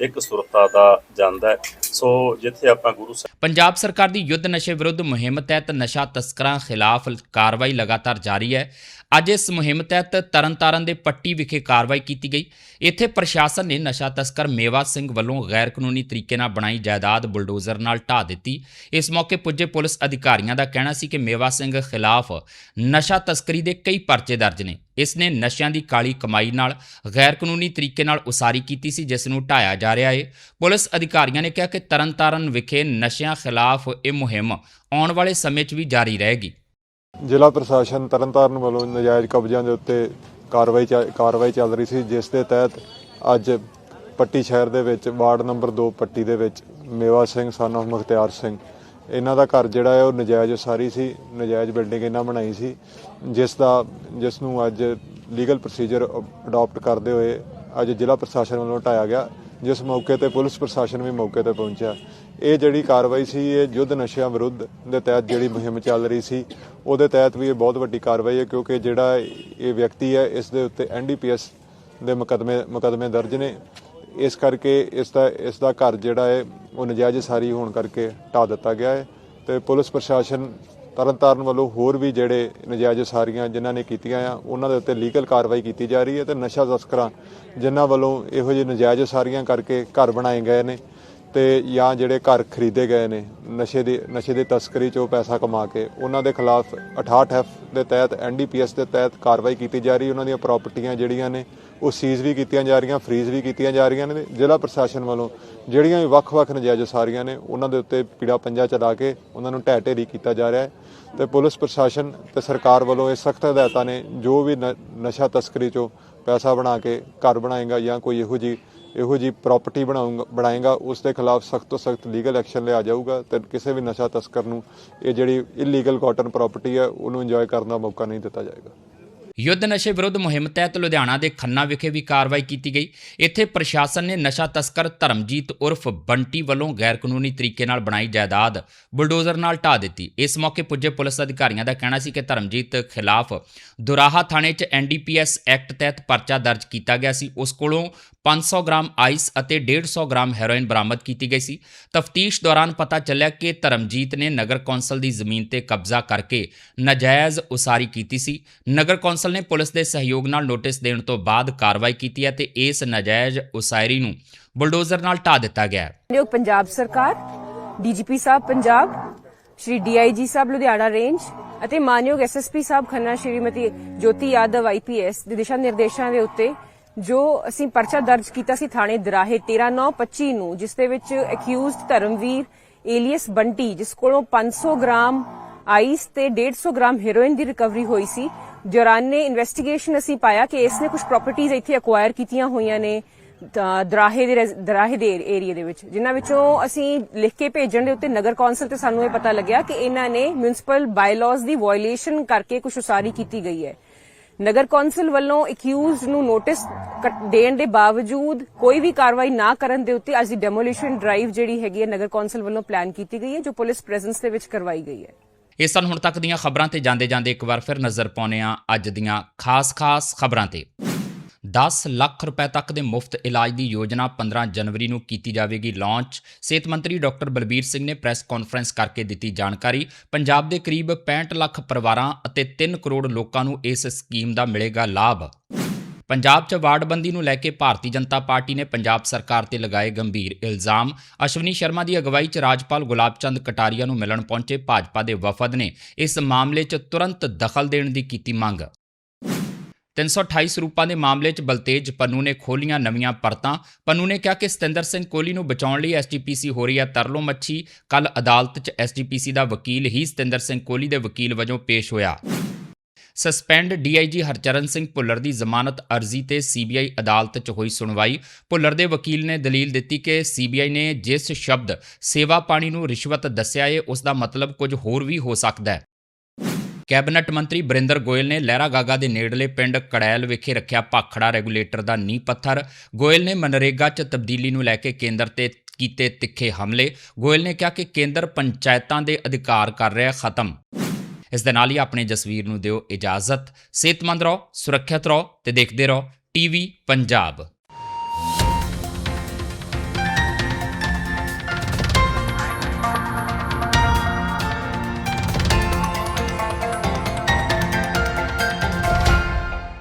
ਇੱਕ ਸੁਰਤਾ ਦਾ ਜਾਂਦਾ ਸੋ ਜਿੱਥੇ ਆਪਾਂ ਗੁਰੂ ਸਾਹਿਬ ਪੰਜਾਬ ਸਰਕਾਰ ਦੀ ਯੁੱਧ ਨਸ਼ੇ ਵਿਰੁੱਧ ਮੁਹਿੰਮ ਤਹਿਤ ਨਸ਼ਾ ਤਸਕਰਾਂ ਖਿਲਾਫ ਕਾਰਵਾਈ ਲਗਾਤਾਰ ਜਾਰੀ ਹੈ। ਅੱਜ ਇਸ ਮੁਹਿੰਮ ਤਹਿਤ ਤਰਨਤਾਰਨ ਦੇ ਪੱਟੀ ਵਿਖੇ ਕਾਰਵਾਈ ਕੀਤੀ ਗਈ। ਇੱਥੇ ਪ੍ਰਸ਼ਾਸਨ ਨੇ ਨਸ਼ਾ ਤਸਕਰ ਮੇਵਾ ਸਿੰਘ ਵੱਲੋਂ ਗੈਰ ਕਾਨੂੰਨੀ ਤਰੀਕੇ ਨਾਲ ਬਣਾਈ ਜਾਇਦਾਦ ਬੁਲਡੋਜ਼ਰ ਨਾਲ ਢਾਹ ਦਿੱਤੀ। ਇਸ ਮੌਕੇ ਪੁੱਜੇ ਪੁਲਿਸ ਅਧਿਕਾਰੀਆਂ ਦਾ ਕਹਿਣਾ ਸੀ ਕਿ ਮੇਵਾ ਸਿੰਘ ਖਿਲਾਫ ਨਸ਼ਾ ਤਸਕਰੀ ਦੇ ਕਈ ਪਰਚੇ ਦਰਜ ਨੇ। ਇਸ ਨੇ ਨਸ਼ਿਆਂ ਦੀ ਕਾਲੀ ਕਮਾਈ ਨਾਲ ਗੈਰ ਕਾਨੂੰਨੀ ਤਰੀਕੇ ਨਾਲ ਉਸਾਰੀ ਕੀਤੀ ਸੀ, ਜਿਸ ਨੂੰ ਢਾਇਆ ਜਾ ਰਿਹਾ ਹੈ ਪੁਲਿਸ ਅਧਿਕਾਰੀਆਂ ਨੇ ਕਿਹਾ ਕਿ ਤਰਨਤਾਰਨ ਵਿਖੇ ਨਸ਼ਿਆਂ ਖਿਲਾਫ ਇਹ ਮੁਹਿੰਮ ਆਉਣ ਵਾਲੇ ਸਮੇਂ 'ਚ ਵੀ ਜਾਰੀ ਰਹੇਗੀ। ਜ਼ਿਲ੍ਹਾ ਪ੍ਰਸ਼ਾਸਨ ਤਰਨਤਾਰਨ ਵੱਲੋਂ ਨਜਾਇਜ਼ ਕਬਜ਼ਿਆਂ ਦੇ ਉੱਤੇ ਕਾਰਵਾਈ ਚੱਲ- ਕਾਰਵਾਈ ਚੱਲ ਰਹੀ ਸੀ, ਜਿਸ ਦੇ ਤਹਿਤ ਅੱਜ ਪੱਟੀ ਸ਼ਹਿਰ ਦੇ ਵਿੱਚ ਵਾਰਡ ਨੰਬਰ 2 ਪੱਟੀ ਦੇ ਵਿੱਚ ਮੇਵਾ ਸਿੰਘ ਸਨ of ਮੁਖਤਿਆਰ ਸਿੰਘ ਇਹਨਾਂ ਦਾ ਘਰ ਜਿਹੜਾ ਹੈ ਉਹ ਨਜਾਇਜ਼ ਸਾਰੀ ਸੀ, ਨਜਾਇਜ਼ ਬਿਲਡਿੰਗ ਇਹਨਾਂ ਬਣਾਈ ਸੀ, ਜਿਸ ਦਾ, ਜਿਸ ਨੂੰ ਅੱਜ ਲੀਗਲ ਪ੍ਰੋਸੀਜਰ ਅਡਾਪਟ ਕਰਦੇ ਹੋਏ ਅੱਜ ਜ਼ਿਲ੍ਹਾ ਪ੍ਰਸ਼ਾਸਨ ਵੱਲੋਂ ਹਟਾਇਆ ਗਿਆ, ਜਿਸ ਮੌਕੇ ਤੇ ਪੁਲਿਸ ਪ੍ਰਸ਼ਾਸਨ ਵੀ ਮੌਕੇ ਤੇ ਪਹੁੰਚਿਆ। ਇਹ ਜਿਹੜੀ ਕਾਰਵਾਈ ਸੀ, ਇਹ ਯੁੱਧ ਨਸ਼ਿਆਂ ਵਿਰੁੱਧ ਦੇ ਤਹਿਤ ਜਿਹੜੀ ਮੁਹਿੰਮ ਚੱਲ ਰਹੀ ਸੀ, ਉਹਦੇ ਤਹਿਤ ਵੀ ਇਹ ਬਹੁਤ ਵੱਡੀ ਕਾਰਵਾਈ ਹੈ, ਕਿਉਂਕਿ ਜਿਹੜਾ ਇਹ ਵਿਅਕਤੀ ਹੈ, ਇਸ ਦੇ ਉੱਤੇ ਐਨਡੀਪੀਐਸ ਦੇ ਮੁਕਦਮੇ ਮੁਕਦਮੇ ਦਰਜ ਨੇ। ਇਸ ਕਰਕੇ ਇਸ ਦਾ ਇਸ ਦਾ ਘਰ ਜਿਹੜਾ ਹੈ, ਉਹ ਨਜਾਇਜ਼ ਸਾਰੀ ਹੋਣ ਕਰਕੇ ਢਾਹ ਦਿੱਤਾ ਗਿਆ ਹੈ ਤੇ ਪੁਲਿਸ ਪ੍ਰਸ਼ਾਸਨ ਤਰਨਤਾਰਨ ਵੱਲੋਂ ਹੋਰ ਵੀ ਜਿਹੜੇ ਨਜਾਇਜ਼ ਸਾਰੀਆਂ ਜਿਨ੍ਹਾਂ ਨੇ ਕੀਤੀਆਂ ਆ, ਉਹਨਾਂ ਦੇ ਉੱਤੇ ਲੀਗਲ ਕਾਰਵਾਈ ਕੀਤੀ ਜਾ ਰਹੀ ਹੈ ਤੇ ਨਸ਼ਾ ਤਸਕਰਾਂ ਜਿਨ੍ਹਾਂ ਵੱਲੋਂ ਇਹੋ ਜਿਹੇ ਨਜਾਇਜ਼ ਸਾਰੀਆਂ ਕਰਕੇ ਘਰ ਬਣਾਏ ਗਏ ਨੇ ਤੇ ਜਾਂ ਜਿਹੜੇ ਘਰ ਖਰੀਦੇ ਗਏ ਨੇ, ਨਸ਼ੇ ਦੀ ਨਸ਼ੇ ਦੀ ਤਸਕਰੀ ਚੋਂ ਪੈਸਾ ਕਮਾ ਕੇ, ਉਹਨਾਂ ਦੇ ਖਿਲਾਫ 68 ਐਫ ਦੇ ਤਹਿਤ ਐਨਡੀਪੀਐਸ ਦੇ ਤਹਿਤ ਕਾਰਵਾਈ ਕੀਤੀ ਜਾ ਰਹੀ ਉਹਨਾਂ ਦੀਆਂ ਪ੍ਰਾਪਰਟੀਆਂ ਜਿਹੜੀਆਂ ਨੇ ਉਹ ਸੀਜ਼ ਵੀ ਕੀਤੀਆਂ ਜਾ ਰਹੀਆਂ, ਫਰੀਜ਼ ਵੀ ਕੀਤੀਆਂ ਜਾ ਰਹੀਆਂ ਨੇ, ਜ਼ਿਲ੍ਹਾ ਪ੍ਰਸ਼ਾਸਨ ਵੱਲੋਂ ਜਿਹੜੀਆਂ ਵੀ ਵੱਖ-ਵੱਖ ਨਜਾਇਜ਼ ਸਾਰੀਆਂ ਨੇ, ਉਹਨਾਂ ਦੇ ਉੱਤੇ ਪੀੜਾ ਪੰਜਾ ਚਲਾ ਕੇ ਉਹਨਾਂ ਨੂੰ ਢਹਿ ਢੇਰੀ ਕੀਤਾ ਜਾ ਰਿਹਾ ਹੈ। ਤੇ ਪੁਲਿਸ ਪ੍ਰਸ਼ਾਸਨ ਤੇ ਸਰਕਾਰ ਵੱਲੋਂ ਇਹ ਸਖਤ ਹਦਾਇਤਾਂ ਨੇ, ਜੋ ਵੀ ਨ- ਨਸ਼ਾ ਤਸਕਰੀ ਚੋਂ ਪੈਸਾ ਬਣਾ ਕੇ ਘਰ ਬਣਾਏਗਾ ਜਾਂ ਕੋਈ ਇਹੋ ਜੀ ਇਹੋ ਜੀ ਪ੍ਰਾਪਰਟੀ ਬਣਾਉਂਗਾ ਬਣਾਏਗਾ, ਉਸ ਦੇ ਖਿਲਾਫ ਸਖਤ ਤੋਂ ਸਖਤ ਲੀਗਲ ਐਕਸ਼ਨ ਲਿਆ ਜਾਊਗਾ ਤੇ ਕਿਸੇ ਵੀ ਨਸ਼ਾ ਤਸਕਰ ਨੂੰ ਇਹ ਜਿਹੜੀ ਇਲੀਗਲ ਕਾਟਨ ਪ੍ਰਾਪਰਟੀ ਹੈ, ਉਹਨੂੰ ਇੰਜੋਏ ਕਰਨ ਦਾ ਮੌਕਾ ਨਹੀਂ ਦਿੱਤਾ ਜਾਏਗਾ। ਯੁੱਧ ਨਸ਼ੇ ਵਿਰੁੱਧ ਮੁਹਿੰਮ ਤਹਿਤ ਲੁਧਿਆਣਾ ਦੇ ਖੰਨਾ ਵਿਖੇ ਵੀ ਕਾਰਵਾਈ ਕੀਤੀ ਗਈ। ਇੱਥੇ ਪ੍ਰਸ਼ਾਸਨ ਨੇ ਨਸ਼ਾ ਤਸਕਰ ਧਰਮਜੀਤ ਉਰਫ ਬੰਟੀ ਵੱਲੋਂ ਗੈਰ ਕਾਨੂੰਨੀ ਤਰੀਕੇ ਨਾਲ ਬਣਾਈ ਜਾਇਦਾਦ ਬੁਲਡੋਜ਼ਰ ਨਾਲ ਢਾਹ ਦਿੱਤੀ। ਇਸ ਮੌਕੇ ਪੁੱਜੇ ਪੁਲਿਸ ਅਧਿਕਾਰੀਆਂ ਦਾ ਕਹਿਣਾ ਸੀ ਕਿ ਧਰਮਜੀਤ ਖਿਲਾਫ ਦੁਰਾਹਾ ਥਾਣੇ 'ਚ ਐਨਡੀਪੀਐਸ ਐਕਟ ਤਹਿਤ ਪਰਚਾ ਦਰਜ ਕੀਤਾ ਗਿਆ ਸੀ। ਉਸ ਕੋਲੋਂ 500 ਗ੍ਰਾਮ ਆਈਸ ਅਤੇ 150 ਗ੍ਰਾਮ ਹੈਰੋਇਨ ਬਰਾਮਦ ਕੀਤੀ ਗਈ ਸੀ। ਤਫਤੀਸ਼ ਦੌਰਾਨ ਪਤਾ ਚੱਲਿਆ ਕਿ ਧਰਮਜੀਤ ਨੇ ਨਗਰ ਕੌਂਸਲ ਦੀ ਜ਼ਮੀਨ ਤੇ ਕਬਜ਼ਾ ਕਰਕੇ ਨਾਜਾਇਜ਼ ਉਸਾਰੀ ਕੀਤੀ ਸੀ। ਨਗਰ ਕੌਂਸਲ ਨੇ ਪੁਲਿਸ ਦੇ ਸਹਿਯੋਗ ਨਾਲ ਨੋਟਿਸ ਦੇਣ ਤੋਂ ਬਾਅਦ ਕਾਰਵਾਈ ਕੀਤੀ ਹੈ ਤੇ ਇਸ ਨਾਜਾਇਜ਼ ਉਸਾਰੀ ਨੂੰ ਬੁਲਡੋਜ਼ਰ ਨਾਲ ਢਾਹ ਦਿੱਤਾ ਗਿਆ ਹੈ। ਮਾਨਯੋਗ ਪੰਜਾਬ ਸਰਕਾਰ, ਡੀਜੀਪੀ ਸਾਹਿਬ ਪੰਜਾਬ, ਸ਼੍ਰੀ ਡੀਆਈਜੀ ਸਾਹਿਬ ਲੁਧਿਆਣਾ ਰੇਂਜ ਅਤੇ ਮਾਨਯੋਗ ਐਸਐਸਪੀ ਸਾਹਿਬ ਖੰਨਾ, ਸ਼੍ਰੀਮਤੀ ਜੋਤੀ ਯਾਦਵ ਆਈਪੀਐਸ ਦੇ ਦਿਸ਼ਾ ਨਿਰਦੇਸ਼ਾਂ ਦੇ ਉੱਤੇ ਜੋ ਅਸੀਂ ਪਰਚਾ ਦਰਜ ਕੀਤਾ ਸੀ ਥਾਣੇ ਦਰਾਹੇ 13925 ਨੂੰ ਜਿਸ ਦੇ ਵਿੱਚ ਅਕਿਊਜ਼ਡ ਧਰਮਵੀਰ ਏਲੀਅਸ ਬੰਟੀ, ਜਿਸ ਕੋਲੋਂ 500 ਗ੍ਰਾਮ ਆਈਸ ਤੇ 150 ਗ੍ਰਾਮ ਹੈਰੋਇਨ ਦੀ ਰਿਕਵਰੀ ਹੋਈ ਸੀ ਦੌਰਾਨੇ ਇਨਵੈਸਟੀਗੇਸ਼ਨ ਅਸੀਂ ਪਾਇਆ ਕਿ ਇਸ ਨੇ ਕੁਝ ਪ੍ਰਾਪਰਟੀਆਂ ਇੱਥੇ ਅਕਵਾਇਰ ਕੀਤੀਆਂ ਹੋਈਆਂ ਨੇ ਤਾਂ ਦਰਾਹੇ ਦੇ ਰੈਜ਼- ਦਰਾਹੇ ਦੇ ਏਰੀਆ ਦੇ ਵਿੱਚ, ਜਿਨ੍ਹਾਂ ਵਿੱਚੋਂ ਅਸੀਂ ਲਿਖ ਕੇ ਭੇਜਣ ਦੇ ਉੱਤੇ ਨਗਰ ਕੌਂਸਲ ਤੇ ਸਾਨੂੰ ਇਹ ਪਤਾ ਲੱਗਿਆ ਕਿ ਇਹਨਾਂ ਨੇ ਮਿਊਨਿਸਪਲ ਬਾਇਲਾਜ਼ ਦੀ ਵਾਇਲੇਸ਼ਨ ਕਰਕੇ ਕੁਝ ਉਸਾਰੀ ਕੀਤੀ ਗਈ ਹੈ। ਨਗਰ ਕੌਂਸਲ ਵੱਲੋਂ ਅਕਿਊਜ਼ਡ ਨੂੰ ਨੋਟਿਸ ਦੇਣ ਦੇ ਬਾਵਜੂਦ ਕੋਈ ਵੀ ਕਾਰਵਾਈ ਨਾ ਕਰਨ ਦੇ ਉੱਤੇ ਅੱਜ ਦੀ ਡੈਮੋਲੀਸ਼ਨ ਡਰਾਈਵ ਜਿਹੜੀ ਹੈਗੀ ਹੈ ਨਗਰ ਕੌਂਸਲ ਵੱਲੋਂ ਪਲਾਨ ਕੀਤੀ ਗਈ ਹੈ, ਜੋ ਪੁਲਿਸ ਪ੍ਰੈਜ਼ੈਂਸ ਦੇ ਵਿੱਚ ਕਰਵਾਈ ਗਈ ਹੈ। ਇਹ ਸਨ ਹੁਣ ਤੱਕ ਦੀਆਂ ਖਬਰਾਂ ਤੇ ਜਾਂਦੇ ਜਾਂਦੇ ਇੱਕ ਵਾਰ ਫਿਰ ਨਜ਼ਰ ਪਾਉਂਦੇ ਆ ਅੱਜ ਦੀਆਂ ਖਾਸ-ਖਾਸ ਖਬਰਾਂ ਤੇ। 10 ਲੱਖ ਰੁਪਏ ਤੱਕ ਦੇ ਮੁਫਤ ਇਲਾਜ ਦੀ ਯੋਜਨਾ 15 ਜਨਵਰੀ ਨੂੰ ਕੀਤੀ ਜਾਵੇਗੀ ਲਾਂਚ। ਸਿਹਤ ਮੰਤਰੀ ਡਾਕਟਰ ਬਲਬੀਰ ਸਿੰਘ ਨੇ ਪ੍ਰੈਸ ਕਾਨਫਰੰਸ ਕਰਕੇ ਦਿੱਤੀ ਜਾਣਕਾਰੀ। ਪੰਜਾਬ ਦੇ ਕਰੀਬ 65 ਲੱਖ ਪਰਿਵਾਰਾਂ ਅਤੇ 3 ਕਰੋੜ ਲੋਕਾਂ ਨੂੰ ਇਸ ਸਕੀਮ ਦਾ ਮਿਲੇਗਾ ਲਾਭ। ਪੰਜਾਬ 'ਚ ਵਾਰਡਬੰਦੀ ਨੂੰ ਲੈ ਕੇ ਭਾਰਤੀ ਜਨਤਾ ਪਾਰਟੀ ਨੇ ਪੰਜਾਬ ਸਰਕਾਰ ਤੇ ਲਗਾਏ ਗੰਭੀਰ ਇਲਜ਼ਾਮ। ਅਸ਼ਵਨੀ ਸ਼ਰਮਾ ਦੀ ਅਗਵਾਈ 'ਚ ਰਾਜਪਾਲ ਗੁਲਾਬ ਚੰਦ ਕਟਾਰੀਆ ਨੂੰ ਮਿਲਣ ਪਹੁੰਚੇ ਭਾਜਪਾ ਦੇ ਵਫਦ ਨੇ। ਇਸ ਮਾਮਲੇ 'ਚ ਤੁਰੰਤ ਦਖਲ ਦੇਣ ਦੀ ਕੀਤੀ ਮੰਗ। 328 ਸਰੂਪਾਂ ਦੇ ਮਾਮਲੇ 'ਚ ਬਲਤੇਜ, ਪੰਨੂ ਨੇ ਖੋਲੀਆਂ ਨਵੀਆਂ ਪਰਤਾਂ। ਪੰਨੂ ਨੇ ਕਿਹਾ ਕਿ ਸਤਿੰਦਰ ਸਿੰਘ ਕੋਹਲੀ ਨੂੰ ਬਚਾਉਣ ਲਈ ਐਸਜੀਪੀਸੀ ਹੋ ਰਹੀ ਹੈ ਤਰਲੋ ਮੱਛੀ। ਕੱਲ ਅਦਾਲਤ 'ਚ ਐਸਜੀਪੀਸੀ ਦਾ ਵਕੀਲ ਹੀ ਸਤਿੰਦਰ ਸਿੰਘ ਕੋਹਲੀ ਦੇ ਵਕੀਲ ਵਜੋਂ ਪੇਸ਼ ਹੋਇਆ। ਸਸਪੈਂਡ ਡੀਆਈਜੀ ਹਰਚਰਨ ਸਿੰਘ ਭੁੱਲਰ ਦੀ ਜ਼ਮਾਨਤ ਅਰਜ਼ੀ ਤੇ ਸੀਬੀਆਈ ਅਦਾਲਤ 'ਚ ਹੋਈ ਸੁਣਵਾਈ। ਭੁੱਲਰ ਦੇ ਵਕੀਲ ਨੇ ਦਲੀਲ ਦਿੱਤੀ ਕਿ ਸੀਬੀਆਈ ਨੇ ਜਿਸ ਸ਼ਬਦ ਸੇਵਾ ਪਾਣੀ ਨੂੰ ਰਿਸ਼ਵਤ ਦੱਸਿਆ ਏ, ਉਸ ਦਾ ਮਤਲਬ ਕੁਝ ਹੋਰ ਵੀ ਹੋ ਸਕਦਾ ਹੈ। ਕੈਬਨਿਟ ਮੰਤਰੀ ਬਰਿੰਦਰ ਗੋਇਲ ਨੇ ਲਹਿਰਾ ਗਾਗਾ ਦੇ ਨੇੜਲੇ ਪਿੰਡ ਕੜੈਲ ਵਿਖੇ ਰੱਖਿਆ ਭਾਖੜਾ ਰੈਗੂਲੇਟਰ ਦਾ ਨੀਂਹ ਪੱਥਰ। ਗੋਇਲ ਨੇ ਮਨਰੇਗਾ 'ਚ ਤਬਦੀਲੀ ਨੂੰ ਲੈ ਕੇ ਕੇਂਦਰ ਤੇ ਕੀਤੇ ਤਿੱਖੇ ਹਮਲੇ। ਗੋਇਲ ਨੇ ਕਿਹਾ ਕਿ ਕੇਂਦਰ ਪੰਚਾਇਤਾਂ ਦੇ ਅਧਿਕਾਰ ਕਰ ਰਿਹਾ ਖਤਮ। ਇਸ ਦੇ ਨਾਲ ਹੀ ਆਪਣੇ ਜਸਵੀਰ ਨੂੰ ਦਿਓ ਇਜਾਜ਼ਤ। ਸਿਹਤਮੰਦ ਰਹੋ, ਸੁਰੱਖਿਅਤ ਰਹੋ ਤੇ ਦੇਖਦੇ ਰਹੋ, ਟੀਵੀ ਪੰਜਾਬ।